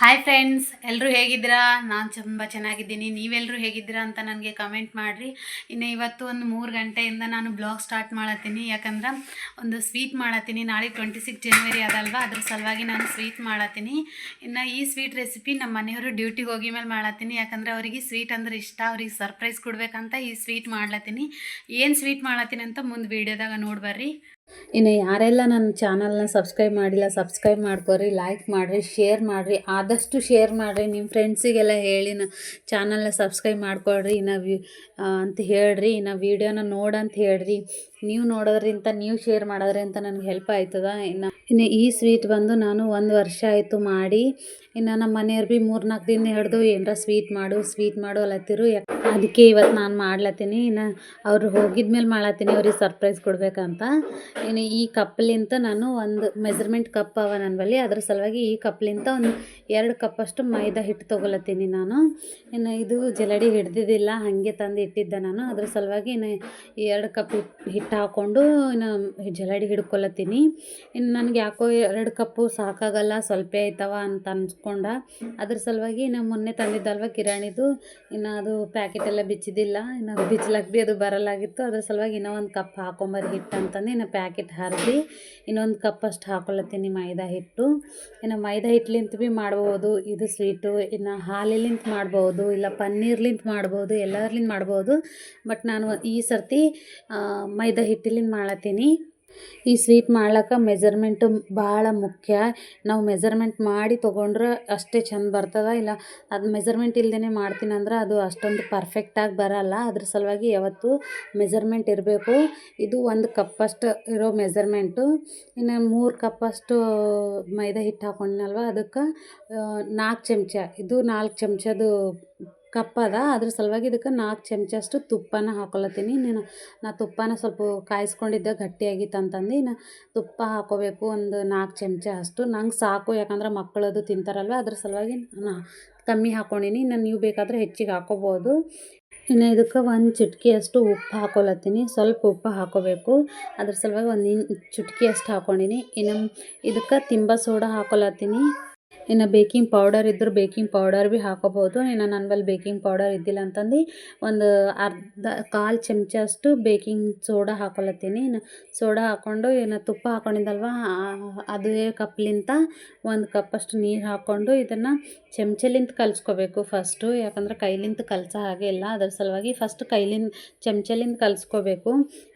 Hi friends ಎಲ್ಲರೂ ಹೇಗಿದ್ದೀರಾ? ನಾನು ತುಂಬ ಚೆನ್ನಾಗಿದ್ದೀನಿ. ನೀವೆಲ್ಲರೂ ಹೇಗಿದ್ದೀರಾ ಅಂತ ನನಗೆ ಕಮೆಂಟ್ ಮಾಡಿರಿ. ಇನ್ನು ಇವತ್ತು ಒಂದು ಮೂರು ಗಂಟೆಯಿಂದ ನಾನು ಬ್ಲಾಗ್ ಸ್ಟಾರ್ಟ್ ಮಾಡತ್ತೀನಿ. ಯಾಕಂದ್ರೆ ಒಂದು ಸ್ವೀಟ್ ಮಾಡತ್ತೀನಿ. ನಾಳೆ ಟ್ವೆಂಟಿ ಸಿಕ್ಸ್ ಜನ್ವರಿ ಅದಲ್ವಾ? ಅದ್ರ ಸಲುವಾಗಿ ನಾನು ಸ್ವೀಟ್ ಮಾಡತ್ತೀನಿ. ಇನ್ನು ಈ ಸ್ವೀಟ್ ರೆಸಿಪಿ ನಮ್ಮ ಮನೆಯವರು ಡ್ಯೂಟಿಗೆ ಹೋಗಿ ಮೇಲೆ ಮಾಡತ್ತೀನಿ. ಯಾಕಂದ್ರೆ ಅವರಿಗೆ ಸ್ವೀಟ್ ಅಂದ್ರೆ ಇಷ್ಟ. ಅವ್ರಿಗೆ ಸರ್ಪ್ರೈಸ್ ಕೊಡಬೇಕಂತ ಈ ಸ್ವೀಟ್ ಮಾಡ್ಲತ್ತೀನಿ. ಏನು ಸ್ವೀಟ್ ಮಾಡತ್ತೀನಿ ಅಂತ ಮುಂದೆ ವೀಡಿಯೋದಾಗ ನೋಡ್ಬರ್ರಿ ಇನ್ನು ಯಾರೆಲ್ಲ ನನ್ನ ಚಾನಲ್ನ ಸಬ್ಸ್ಕ್ರೈಬ್ ಮಾಡಿಲ್ಲ, ಸಬ್ಸ್ಕ್ರೈಬ್ ಮಾಡ್ಕೊರಿ ಲೈಕ್ ಮಾಡಿರಿ ಶೇರ್ ಮಾಡಿರಿ, ಆದಷ್ಟು ಶೇರ್ ಮಾಡಿರಿ, ನಿಮ್ಮ ಫ್ರೆಂಡ್ಸಿಗೆಲ್ಲ ಹೇಳಿ ನ ಚಾನಲ್ನ ಸಬ್ಸ್ಕ್ರೈಬ್ ಮಾಡ್ಕೊಳ್ರಿ, ಇನ್ನು ವಿ ಅಂತ ಹೇಳ್ರಿ, ಇನ್ನು ವೀಡಿಯೋನ ನೋಡಂತ ಹೇಳ್ರಿ. ನೀವು ನೋಡೋದ್ರಿಂದ, ನೀವು ಶೇರ್ ಮಾಡೋದ್ರಿಂದ ನನಗೆ ಹೆಲ್ಪ್ ಆಯ್ತದ. ಇನ್ನು ಇನ್ನು ಈ ಸ್ವೀಟ್ ಬಂದು ನಾನು ಒಂದು ವರ್ಷ ಆಯಿತು ಮಾಡಿ, ಇನ್ನು ನಮ್ಮ ಮನೆಯವ್ರು ಭೀ ಮೂರು ನಾಲ್ಕು ದಿನ ಹಿಡ್ದು ಏನರ ಸ್ವೀಟ್ ಮಾಡು ಸ್ವೀಟ್ ಮಾಡು ಅಲತ್ತಿರು. ಅದಕ್ಕೆ ಇವತ್ತು ನಾನು ಮಾಡ್ಲತ್ತೀನಿ. ಇನ್ನು ಅವ್ರು ಹೋಗಿದ್ಮೇಲೆ ಮಾಡ್ಲತ್ತೀನಿ, ಅವ್ರಿಗೆ ಸರ್ಪ್ರೈಸ್ ಕೊಡ್ಬೇಕಂತ. ಇನ್ನು ಈ ಕಪ್ಲಿಂತ ನಾನು ಒಂದು ಮೆಜರ್ಮೆಂಟ್ ಕಪ್ ಅವ ನನ್ನ ಬಳಿ ಅದ್ರ ಸಲುವಾಗಿ ಈ ಕಪ್ಲಿಂತ ಒಂದು ಎರಡು ಕಪ್ಪಷ್ಟು ಮೈದಾ ಹಿಟ್ಟು ತೊಗೊಲತ್ತೀನಿ ನಾನು. ಇನ್ನು ಇದು ಜಲಡಿ ಹಿಡ್ದಿದ್ದಿಲ್ಲ, ಹಾಗೆ ತಂದು ಇಟ್ಟಿದ್ದೆ ನಾನು. ಅದ್ರ ಸಲುವಾಗಿ ಇನ್ನು ಎರಡು ಕಪ್ ಹಿಟ್ಟು ಹಾಕ್ಕೊಂಡು ಇನ್ನು ಜಲಡಿ ಹಿಡ್ಕೊಳತ್ತೀನಿ. ಇನ್ನು ನನಗೆ ಯಾಕೋ ಎರಡು ಕಪ್ಪು ಸಾಕಾಗಲ್ಲ ಸ್ವಲ್ಪ ಆಯ್ತವ ಅಂತ ಅನ್ಸ್ಕೊಂಡ. ಅದ್ರ ಸಲುವಾಗಿ ಇನ್ನು ಮೊನ್ನೆ ತಂದಿದ್ದಲ್ವ ಕಿರಾಣಿದು ಇನ್ನು ಅದು ಪ್ಯಾಕೆಟ್ ಎಲ್ಲ ಬಿಚ್ಚಿದಿಲ್ಲ ಇನ್ನು ಬಿಚ್ಲಕ್ಕೆ ಭೀ ಅದು ಬರಲಾಗಿತ್ತು. ಅದ್ರ ಸಲುವಾಗಿ ಇನ್ನೂ ಒಂದು ಕಪ್ ಹಾಕೊಂಬರಿ ಹಿಟ್ಟು ಅಂತಂದು ಇನ್ನು ಪ್ಯಾಕೆಟ್ ಹರಿದು ಇನ್ನೊಂದು ಕಪ್ ಅಷ್ಟು ಹಾಕೊಳತ್ತೀನಿ ಮೈದಾ ಹಿಟ್ಟು. ಇನ್ನು ಮೈದಾ ಹಿಟ್ಲಿಂತ ಭೀ ಮಾಡ್ಬೋದು. ಇದು ಸ್ವೀಟು ಇನ್ನು ಹಾಲಿಲಿಂತ ಮಾಡ್ಬೋದು ಇಲ್ಲ ಪನ್ನೀರ್ಲಿಂತ ಮಾಡ್ಬೋದು ಎಲ್ಲರ್ಲಿಂದ ಮಾಡ್ಬೋದು. ಬಟ್ ನಾನು ಈ ಸರ್ತಿ ಆ, ಮೈದಾ ಹಿಟ್ಟಿಲಿಂದ ಮಾಡ್ಲತ್ತೀನಿ. ಈ ಸ್ವೀಟ್ ಮಾಡ್ಲಿಕ್ಕೆ ಮೆಜರ್ಮೆಂಟು ಭಾಳ ಮುಖ್ಯ. ನಾವು ಮೆಜರ್ಮೆಂಟ್ ಮಾಡಿ ತೊಗೊಂಡ್ರೆ ಅಷ್ಟೇ ಚಂದ ಬರ್ತದ. ಇಲ್ಲ, ಅದು ಮೆಜರ್ಮೆಂಟ್ ಇಲ್ದೇ ಮಾಡ್ತೀನಿ ಅಂದ್ರೆ ಅದು ಅಷ್ಟೊಂದು ಪರ್ಫೆಕ್ಟಾಗಿ ಬರಲ್ಲ. ಅದ್ರ ಸಲುವಾಗಿ ಯಾವತ್ತು ಮೆಜರ್ಮೆಂಟ್ ಇರಬೇಕು. ಇದು ಒಂದು ಕಪ್ಪಷ್ಟು ಇರೋ ಮೆಜರ್ಮೆಂಟು ಇನ್ನು ಮೂರು ಕಪ್ಪಷ್ಟು ಮೈದಾ ಹಿಟ್ಟು ಹಾಕೊಂಡ್ನಲ್ವ, ಅದಕ್ಕೆ ನಾಲ್ಕು ಚಮಚ. ಇದು ನಾಲ್ಕು ಚಮಚದು ಕಪ್ ಅದ ಅದ್ರ ಸಲುವಾಗಿ ಇದಕ್ಕೆ ನಾಲ್ಕು ಚಮಚಷ್ಟು ತುಪ್ಪನ ಹಾಕೊಳತ್ತೀನಿ ನೀನು, ನಾ ತುಪ್ಪನ ಸ್ವಲ್ಪ ಕಾಯಿಸ್ಕೊಂಡಿದ್ದೆ ಗಟ್ಟಿಯಾಗಿತ್ತು ಅಂತಂದು ಇನ್ನು ತುಪ್ಪ ಹಾಕೋಬೇಕು ಒಂದು ನಾಲ್ಕು ಚಮಚ ಅಷ್ಟು. ನಂಗೆ ಸಾಕು, ಯಾಕಂದ್ರೆ ಮಕ್ಕಳದು ತಿಂತಾರಲ್ವ, ಅದ್ರ ಸಲುವಾಗಿ ನಾ ಕಮ್ಮಿ ಹಾಕೊಂಡಿನಿ. ಇನ್ನು ನೀವು ಬೇಕಾದರೆ ಹೆಚ್ಚಿಗೆ ಹಾಕೋಬೋದು. ಇನ್ನು ಇದಕ್ಕೆ ಒಂದು ಚಿಟಿಕೆಯಷ್ಟು ಉಪ್ಪು ಹಾಕೊಳತ್ತೀನಿ ಸ್ವಲ್ಪ ಉಪ್ಪು ಹಾಕೋಬೇಕು. ಅದ್ರ ಸಲುವಾಗಿ ಒಂದು ಇನ್, ಚುಟ್ಕಿಯಷ್ಟು ಹಾಕೊಂಡಿನಿ. ಇನ್ನು ಇದಕ್ಕೆ ತಿಂಬ ಸೋಡಾ ಹಾಕೊಳತ್ತೀನಿ ಇನ್ನು ಬೇಕಿಂಗ್ ಪೌಡರ್ ಇದ್ರೆ ಬೇಕಿಂಗ್ ಪೌಡರ್ ಭೀ ಹಾಕೋಬೋದು ಇನ್ನು ನನ್ನ ಬಳಿ ಬೇಕಿಂಗ್ ಪೌಡರ್ ಇದ್ದಿಲ್ಲ ಅಂತಂದು ಒಂದು ಅರ್ಧ ಕಾಲು ಚಮಚ ಅಷ್ಟು ಬೇಕಿಂಗ್ ಸೋಡಾ ಹಾಕೊಳತ್ತೀನಿ ಇನ್ನು ಸೋಡಾ ಹಾಕ್ಕೊಂಡು ಇನ್ನು ತುಪ್ಪ ಹಾಕ್ಕೊಂಡಿದ್ದಲ್ವ ಅದೇ ಕಪ್ಲಿಂತ ಒಂದು ಕಪ್ಪಷ್ಟು ನೀರು ಹಾಕ್ಕೊಂಡು ಇದನ್ನು ಚಮಚಲಿಂತ ಕಲಿಸ್ಕೋಬೇಕು ಫಸ್ಟು ಯಾಕಂದ್ರೆ ಕೈಲಿಂದ ಕಲಸೋ ಹಾಗೆ ಇಲ್ಲ. ಅದ್ರ ಸಲುವಾಗಿ ಫಸ್ಟ್ ಕೈಲಿಂದ ಚಮಚಲಿಂದ ಕಲಿಸ್ಕೋಬೇಕು.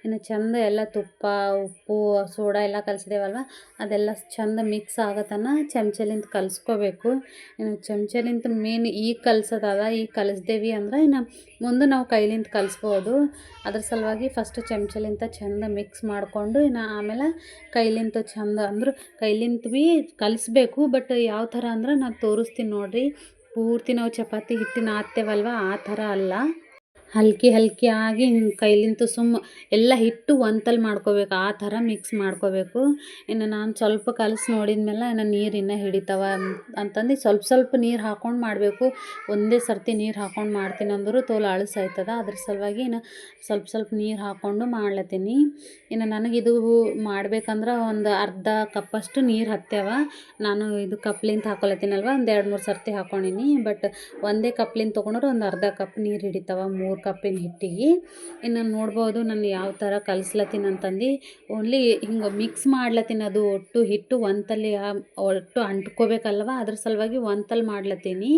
ಇನ್ನು ಚಂದ ಎಲ್ಲ ತುಪ್ಪ, ಉಪ್ಪು, ಸೋಡಾ ಎಲ್ಲ ಕಲಿಸಿದೇವಲ್ವ? ಅದೆಲ್ಲ ಚಂದ ಮಿಕ್ಸ್ ಆಗತನ ಚಮಚಲಿಂದ ಕಲಿಸ್ಕೋಬೇಕು. ಇನ್ನು ಚಮಚಲಿಂದ ಮೇನ್ ಈಗ ಕಲ್ಸೋದದ ಈಗ ಕಲಿಸ್ದೇವಿ ಅಂದ್ರೆ ಇನ್ನು ಮುಂದೆ ನಾವು ಕೈಲಿಂದ ಕಲಿಸ್ಬೋದು. ಅದ್ರ ಸಲುವಾಗಿ ಫಸ್ಟ್ ಚಮಚಲಿಂದ ಚಂದ ಮಿಕ್ಸ್ ಮಾಡಿಕೊಂಡು ಇನ್ನು ಆಮೇಲೆ ಕೈಲಿಂದ ಚಂದ ಅಂದ್ರೆ ಕೈಲಿಂದ ಭೀ ಕಲಿಸ್ಬೇಕು ಬಟ್ ಯಾವ ಥರ ಅಂದ್ರೆ ನಾನು ತೋರಿಸ್ತೀನಿ ನೋಡಿರಿ. ಪೂರ್ತಿ ನಾವು ಚಪಾತಿ ಹಿಟ್ಟಿನ ಆತ್ತೇವಲ್ವ ಆ ಥರ ಅಲ್ಲ. ಹಲ್ಕಿ ಹಲ್ಕಿ ಆಗಿ ಹಿಂಗೆ ಕೈಲಿಂದ ಸುಮ್ಮ ಎಲ್ಲ ಹಿಟ್ಟು ಒಂದಲ್ಲಿ ಮಾಡ್ಕೋಬೇಕು, ಆ ಥರ ಮಿಕ್ಸ್ ಮಾಡ್ಕೋಬೇಕು. ಇನ್ನು ನಾನು ಸ್ವಲ್ಪ ಕಲಸಿ ನೋಡಿದ್ಮೇಲೆ ಇನ್ನು ನೀರು ಇನ್ನೂ ಹಿಡಿತಾವ ಅಂತಂದು ಸ್ವಲ್ಪ ಸ್ವಲ್ಪ ನೀರು ಹಾಕ್ಕೊಂಡು ಮಾಡಬೇಕು. ಒಂದೇ ಸರ್ತಿ ನೀರು ಹಾಕ್ಕೊಂಡು ಮಾಡ್ತೀನಿ ಅಂದರೂ ತೋಲ್ ಅಳಸು ಆಯ್ತದ. ಅದ್ರ ಸಲುವಾಗಿ ಇನ್ನು ಸ್ವಲ್ಪ ಸ್ವಲ್ಪ ನೀರು ಹಾಕ್ಕೊಂಡು ಮಾಡ್ಲತ್ತೀನಿ. ಇನ್ನು ನನಗಿದು ಮಾಡ್ಬೇಕಂದ್ರೆ ಒಂದು ಅರ್ಧ ಕಪ್ಪಷ್ಟು ನೀರು ಹತ್ಯಾವ ನಾನು ಇದು ಕಪ್ಲಿಂದ ಹಾಕೊಳತ್ತೀನಲ್ವ ಒಂದು ಎರಡು ಮೂರು ಸರ್ತಿ ಹಾಕ್ಕೊಂಡಿನಿ ಬಟ್ ಒಂದೇ ಕಪ್ಲಿಂದ ತೊಗೊಂಡ್ರೆ ಒಂದು ಅರ್ಧ ಕಪ್ ನೀರು ಹಿಡಿತಾವ ಮೂರು ಕಪ್ಪಿನ ಹಿಟ್ಟಿಗೆ ಇನ್ನು ನೋಡ್ಬೋದು ನಾನು ಯಾವ ಥರ ಕಲಿಸ್ಲತ್ತೀನಿ ಅಂತಂದು. ಓನ್ಲಿ ಹಿಂಗೆ ಮಿಕ್ಸ್ ಮಾಡ್ಲತ್ತೀನಿ ಅದು ಒಟ್ಟು ಹಿಟ್ಟು ಒಂತಲ್ಲಿ ಒಟ್ಟು ಅಂಟ್ಕೋಬೇಕಲ್ವ? ಅದ್ರ ಸಲುವಾಗಿ ಒಂತಲ್ಲಿ ಮಾಡ್ಲತ್ತೀನಿ.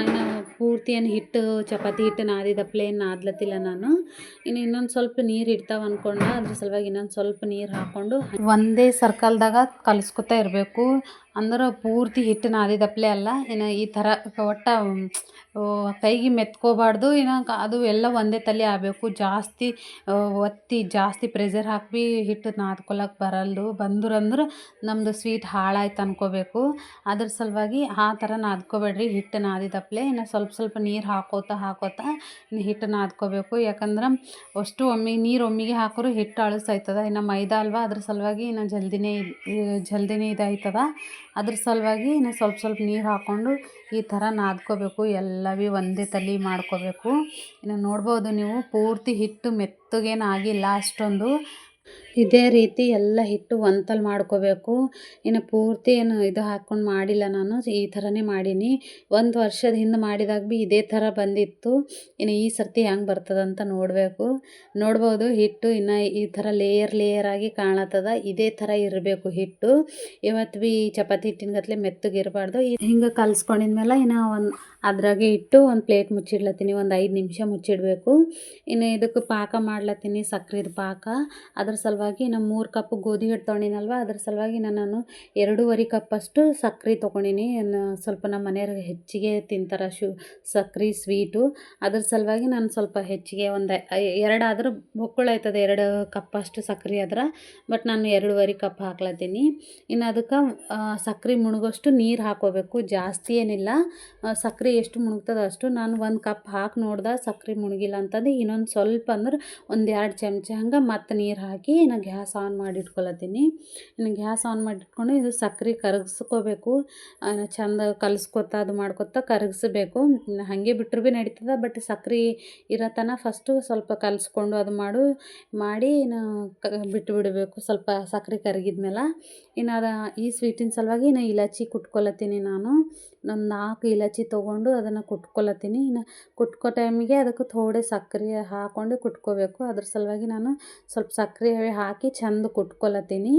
ಇನ್ನು ಪೂರ್ತಿ ಏನು ಹಿಟ್ಟು, ಚಪಾತಿ ಹಿಟ್ಟು ನಾದಿದ ಪ್ಲೇನ್ ನಾದ್ಲತ್ತಿಲ್ಲ ನಾನು. ಇನ್ನು ಇನ್ನೊಂದು ಸ್ವಲ್ಪ ನೀರು ಇಡ್ತಾವ ಅನ್ಕೊಂಡ. ಅದ್ರ ಸಲುವಾಗಿ ಇನ್ನೊಂದು ಸ್ವಲ್ಪ ನೀರು ಹಾಕ್ಕೊಂಡು ಒಂದೇ ಸರ್ಕಲ್ದಾಗ ಕಲಿಸ್ಕೊತಾ ಇರಬೇಕು. ಅಂದ್ರೆ ಪೂರ್ತಿ ಹಿಟ್ಟು ನಾದಿದಪ್ಲೆ ಅಲ್ಲ. ಏನು ಈ ಥರ ಒಟ್ಟು ಕೈಗೆ ಮೆತ್ಕೋಬಾರ್ದು. ಕ- ಅದು ಎಲ್ಲ ಒಂದೇ ತಲೆ ಆಗಬೇಕು. ಜಾಸ್ತಿ ಒತ್ತಿ ಜಾಸ್ತಿ ಪ್ರೆಷರ್ ಹಾಕಿ ಹಿಟ್ಟು ನಾದ್ಕೊಳಕ್ಕೆ ಬರಲ್ದು. ಬಂದ್ರಂದ್ರೆ ನಮ್ಮದು ಸ್ವೀಟ್ ಹಾಳಾಯ್ತು ಅನ್ಕೋಬೇಕು. ಅದ್ರ ಸಲುವಾಗಿ ಆ ಥರ ನಾದ್ಕೋಬೇಡ್ರಿ ಹಿಟ್ಟು ನಾದಿದಪ್ಲೆ ಇನ್ನು ಸ್ವಲ್ಪ ಸ್ವಲ್ಪ ನೀರು ಹಾಕೋತಾ ಹಾಕೋತಾ ಹಿಟ್ಟು ನಾದ್ಕೋಬೇಕು. ಯಾಕಂದ್ರೆ ಅಷ್ಟು ಒಮ್ಮೆ ನೀರು ಒಮ್ಮಿಗೆ ಹಾಕೋರು ಹಿಟ್ಟು ಅಳಸಾಯ್ತದ ಇನ್ನು ಮೈದಾ ಅಲ್ವಾ? ಅದ್ರ ಸಲುವಾಗಿ ಇನ್ನು ಜಲ್ದಿನೇ ಜಲ್ದಿನೇ ಇದಾಯ್ತದ. ಅದ್ರ ಸಲುವಾಗಿ ಇನ್ನು ಸ್ವಲ್ಪ ಸ್ವಲ್ಪ ನೀರು ಹಾಕ್ಕೊಂಡು ಈ ಥರ ನಾದ್ಕೋಬೇಕು. ಎಲ್ಲ ಭೀ ಒಂದೇ ತಲೆ ಮಾಡ್ಕೋಬೇಕು. ಇನ್ನು ನೋಡ್ಬೋದು ನೀವು ಪೂರ್ತಿ ಹಿಟ್ಟು ಮೆತ್ತಗೇನು ಆಗಿಲ್ಲ ಅಷ್ಟೊಂದು. ಇದೇ ರೀತಿ ಎಲ್ಲ ಹಿಟ್ಟು ಒಂತಲ್ ಮಾಡ್ಕೋಬೇಕು. ಇನ್ನು ಪೂರ್ತಿ ಏನು ಇದು ಹಾಕ್ಕೊಂಡು ಮಾಡಿಲ್ಲ ನಾನು, ಈ ಥರನೇ ಮಾಡೀನಿ. ಒಂದು ವರ್ಷದ ಹಿಂದೆ ಮಾಡಿದಾಗ ಭೀ ಇದೇ ಥರ ಬಂದಿತ್ತು. ಇನ್ನು ಈ ಸರ್ತಿ ಹೆಂಗೆ ಬರ್ತದಂತ ನೋಡಬೇಕು. ನೋಡ್ಬೋದು ಹಿಟ್ಟು ಇನ್ನು ಈ ಥರ ಲೇಯರ್ ಲೇಯರ್ ಆಗಿ ಕಾಣತ್ತದ. ಇದೇ ಥರ ಇರಬೇಕು ಹಿಟ್ಟು. ಇವತ್ತು ಭೀ ಚಪಾತಿ ಹಿಟ್ಟಿನ ಗತ್ಲೆ ಮೆತ್ತಗಿರಬಾರ್ದು ಹಿಂಗೆ ಕಲ್ಸ್ಕೊಂಡಿದ್ಮೇಲೆ ಇನ್ನು ಒಂದು ಅದ್ರಾಗೆ ಇಟ್ಟು ಒಂದು ಪ್ಲೇಟ್ ಮುಚ್ಚಿಡ್ಲತ್ತೀನಿ. ಒಂದು ಐದು ನಿಮಿಷ ಮುಚ್ಚಿಡಬೇಕು. ಇನ್ನು ಇದಕ್ಕೆ ಪಾಕ ಮಾಡ್ಲತ್ತೀನಿ ಸಕ್ರೆದು ಪಾಕ. ಅದ್ರ ಸಲುವಾಗಿ ನಾನು ಮೂರು ಕಪ್ ಗೋಧಿ ಹಿಟ್ಟು ತೊಗೊಂಡಿನಲ್ವ ಅದ್ರ ಸಲುವಾಗಿ ನಾನು ಎರಡೂವರೆ ಕಪ್ಪಷ್ಟು ಸಕ್ಕರೆ ತೊಗೊಂಡಿನಿ. ಸ್ವಲ್ಪ ನಮ್ಮ ಮನೆಯವ್ರಿಗೆ ಹೆಚ್ಚಿಗೆ ತಿಂತಾರೆ ಶು ಸಕ್ಕರೆ ಸ್ವೀಟು. ಅದ್ರ ಸಲುವಾಗಿ ನಾನು ಸ್ವಲ್ಪ ಹೆಚ್ಚಿಗೆ ಒಂದು ಎರಡಾದ್ರೂ ಬೊಕ್ಕುಳ ಆಯ್ತದೆ. ಎರಡು ಕಪ್ಪಷ್ಟು ಸಕ್ಕರೆ ಆದ್ರೆ. ಬಟ್ ನಾನು ಎರಡೂವರೆ ಕಪ್ ಹಾಕ್ಲತ್ತೀನಿ. ಇನ್ನು ಅದಕ್ಕೆ ಸಕ್ಕರೆ ಮುಣಗೋಷ್ಟು ನೀರು ಹಾಕೋಬೇಕು. ಜಾಸ್ತಿ ಏನಿಲ್ಲ. ಸಕ್ಕರೆ ಎಷ್ಟು ಮುಣಗ್ತದೆ ಅಷ್ಟು ನಾನು ಒಂದು ಕಪ್ ಹಾಕಿ ನೋಡ್ದೆ ಸಕ್ಕರೆ ಮುಣಗಿಲ್ಲ ಅಂತಂದು ಇನ್ನೊಂದು ಸ್ವಲ್ಪ ಅಂದ್ರೆ ಒಂದು ಎರಡು ಚಮಚ ಹಂಗೆ ಮತ್ತೆ ನೀರು ಹಾಕಿ ಇನ್ನು ಗ್ಯಾಸ್ ಆನ್ ಮಾಡಿ ಇಟ್ಕೊಳತ್ತೀನಿ ಇನ್ನು ಗ್ಯಾಸ್ ಆನ್ ಮಾಡಿ ಇಟ್ಕೊಂಡು ಇದು ಸಕ್ಕರೆ ಕರಗಿಸ್ಕೋಬೇಕು. ಚಂದ ಕಲಿಸ್ಕೊತ ಅದು ಮಾಡ್ಕೊತ ಕರಗಿಸ್ಬೇಕು. ಹಾಗೆ ಬಿಟ್ಟರು ಭೀ ನಡೀತದೆ, ಬಟ್ ಸಕ್ಕರೆ ಇರೋ ತನಕ ಫಸ್ಟು ಸ್ವಲ್ಪ ಕಲಿಸ್ಕೊಂಡು ಅದು ಮಾಡು, ಮಾಡಿ ಕ ಬಿಟ್ಟು ಬಿಡಬೇಕು ಸ್ವಲ್ಪ ಸಕ್ರೆ ಕರಗಿದ್ಮೇಲೆ. ಇನ್ನು ಅದು ಈ ಸ್ವೀಟಿನ ಸಲುವಾಗಿ ಇನ್ನು ಇಲಾಚಿ ಕುಟ್ಕೊಳತ್ತೀನಿ ನಾನು. ಒಂದು ನಾಲ್ಕು ಇಲಚಿ ತೊಗೊಂಡು ಅದನ್ನು ಕುಟ್ಕೊಳತ್ತೀನಿ ಇನ್ನು ಕುಟ್ಕೋ ಟೈಮಿಗೆ ಅದಕ್ಕೆ ಥೋಡೆ ಸಕ್ಕರೆ ಹಾಕ್ಕೊಂಡು ಕುಟ್ಕೋಬೇಕು. ಅದ್ರ ಸಲುವಾಗಿ ನಾನು ಸ್ವಲ್ಪ ಸಕ್ಕರೆ ಹಾಕಿ ಚೆಂದ ಕುಟ್ಕೊಳತ್ತೀನಿ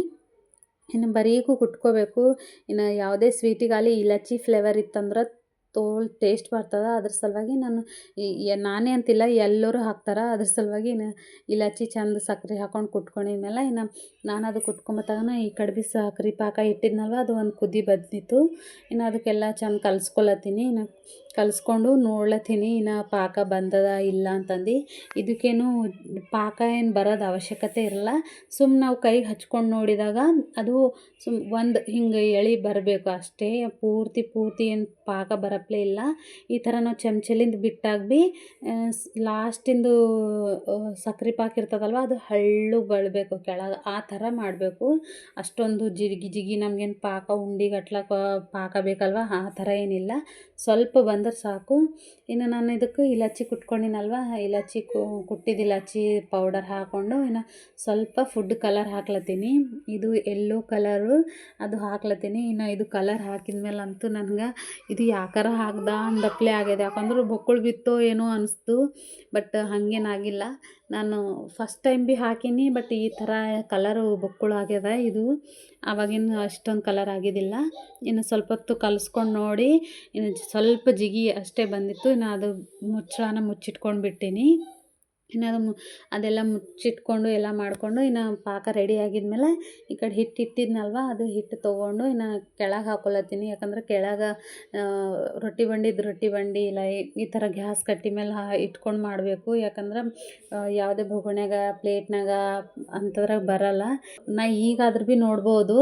ಇನ್ನು ಬರೀಕು ಕುಟ್ಕೋಬೇಕು. ಇನ್ನು ಯಾವುದೇ ಸ್ವೀಟಿಗಾಲಿ ಇಲಚಿ ಫ್ಲೇವರ್ ಇತ್ತಂದ್ರೆ ತೋಲ್ ಟೇಸ್ಟ್ ಬರ್ತದೆ, ಅದ್ರ ಸಲುವಾಗಿ ನಾನು ನಾನೇ ಅಂತಿಲ್ಲ, ಎಲ್ಲರೂ ಹಾಕ್ತಾರೆ, ಅದ್ರ ಸಲುವಾಗಿ ಇಲಚಿ ಚಂದ ಸಕ್ರೆ ಹಾಕ್ಕೊಂಡು ಕುಟ್ಕೊಂಡಿದ್ಮೇಲೆ ಇನ್ನು ನಾನು ಅದು ಕುಟ್ಕೊಂಬತ್ತಾಗನ ಈ ಕಡ್ಬಿ ಸಕ್ಕರೆ ಪಾಕ ಇಟ್ಟಿದ್ನಲ್ವ, ಅದು ಒಂದು ಕುದಿ ಬದ್ದಿತ್ತು ಇನ್ನು ಅದಕ್ಕೆಲ್ಲ ಚೆಂದ ಕಲ್ಸ್ಕೊಳತ್ತೀನಿ. ಇನ್ನು ಕಲಿಸ್ಕೊಂಡು ನೋಡ್ಲತ್ತೀನಿ, ಇನ್ನು ಪಾಕ ಬಂದದ ಇಲ್ಲ ಅಂತಂದು. ಇದಕ್ಕೇನು ಪಾಕ ಏನು ಬರೋದು ಅವಶ್ಯಕತೆ ಇರಲ್ಲ. ಸುಮ್ ನಾವು ಕೈಗೆ ಹಚ್ಕೊಂಡು ನೋಡಿದಾಗ ಅದು ಸುಮ್ ಒಂದು ಹಿಂಗೆ ಎಳಿ ಬರಬೇಕು. ಅಷ್ಟೇ ಪೂರ್ತಿ ಪೂರ್ತಿ ಏನು ಪಾಕ ಬರಪ್ಲೇ ಇಲ್ಲ. ಈ ಥರ ನಾವು ಚಮಚಲಿಂದ ಬಿಟ್ಟಾಗ ಭೀ ಲಾಸ್ಟಿಂದು ಸಕ್ರೆ ಪಾಕ ಇರ್ತದಲ್ವ, ಅದು ಹಳ್ಳು ಬೀಳ್ಬೇಕು. ಕೆಳಗೆ ಆ ಥರ ಮಾಡಬೇಕು. ಅಷ್ಟೊಂದು ಜಿಗಿ ಜಿಗಿ ನಮಗೇನು ಪಾಕ ಉಂಡಿ ಗಟ್ಲಕ್ಕೆ ಪಾಕ ಬೇಕಲ್ವ, ಆ ಥರ ಏನಿಲ್ಲ. ಸ್ವಲ್ಪ ಬಂದ್ರೆ ಸಾಕು. ಇನ್ನು ನಾನು ಇದಕ್ಕೆ ಇಲಾಚಿ ಕುಟ್ಕೊಂಡಿನಲ್ವ? ಇಲಾಚಿ ಕುಟ್ಟಿದ ಇಲಾಚಿ ಪೌಡರ್ ಹಾಕ್ಕೊಂಡು ಇನ್ನು ಸ್ವಲ್ಪ ಫುಡ್ ಕಲರ್ ಹಾಕ್ಲತ್ತೀನಿ. ಇದು ಎಲ್ಲೋ ಕಲರು ಅದು ಹಾಕ್ಲತ್ತೀನಿ. ಇನ್ನು ಇದು ಕಲರ್ ಹಾಕಿದ ಮೇಲೆ ಅಂತೂ ನನಗೆ ಇದು ಯಾಕಾರ ಹಾಕ್ದ ಅಂದಪ್ಲೆ ಆಗ್ಯದ ಯಾಕಂದ್ರೆ ಬೊಕ್ಕಳು ಬಿತ್ತೋ ಏನೋ ಅನಿಸ್ತು ಬಟ್ ಹಾಗೇನಾಗಿಲ್ಲ ನಾನು ಫಸ್ಟ್ ಟೈಮ್ ಭೀ ಹಾಕೀನಿ ಬಟ್ ಈ ಥರ ಕಲರು ಬೊಕ್ಕುಳು ಆಗ್ಯದ ಇದು. ಆವಾಗಿನ ಅಷ್ಟೊಂದು ಕಲರ್ ಆಗಿದ್ದಿಲ್ಲ ಇನ್ನು ಸ್ವಲ್ಪ ಹೊತ್ತು ಕಲಿಸ್ಕೊಂಡು ನೋಡಿ, ಇನ್ನು ಸ್ವಲ್ಪ ಜಿಗಿ ಅಷ್ಟೇ ಬಂದಿತ್ತು. ಇನ್ನು ಅದು ಮುಚ್ಚಳನ ಮುಚ್ಚಿಟ್ಕೊಂಡು ಬಿಟ್ಟೀನಿ ಇನ್ನು ಅದು ಅದೆಲ್ಲ ಮುಚ್ಚಿಟ್ಕೊಂಡು ಎಲ್ಲ ಮಾಡಿಕೊಂಡು ಇನ್ನು ಪಾಕ ರೆಡಿ ಆಗಿದ್ಮೇಲೆ ಈ ಕಡೆ ಹಿಟ್ಟು ಇಟ್ಟಿದ್ನಲ್ವ, ಅದು ಹಿಟ್ಟು ತೊಗೊಂಡು ಇನ್ನು ಕೆಳಗೆ ಹಾಕೊಳತ್ತೀನಿ. ಯಾಕಂದ್ರೆ ಕೆಳಗೆ ರೊಟ್ಟಿ ಬಂಡಿದ್ದು ರೊಟ್ಟಿ ಬಂಡಿ ಇಲ್ಲ, ಈ ಥರ ಗ್ಯಾಸ್ ಕಟ್ಟಿ ಮೇಲೆ ಹಾ, ಇಟ್ಕೊಂಡು ಮಾಡಬೇಕು. ಯಾಕಂದ್ರೆ ಯಾವುದೇ ಬೊಗಣೆಗ ಪ್ಲೇಟ್ನಾಗ ಅಂಥದ್ರಾಗ ಬರಲ್ಲ. ನಾ ಈಗಾದ್ರೂ ಭೀ ನೋಡ್ಬೋದು.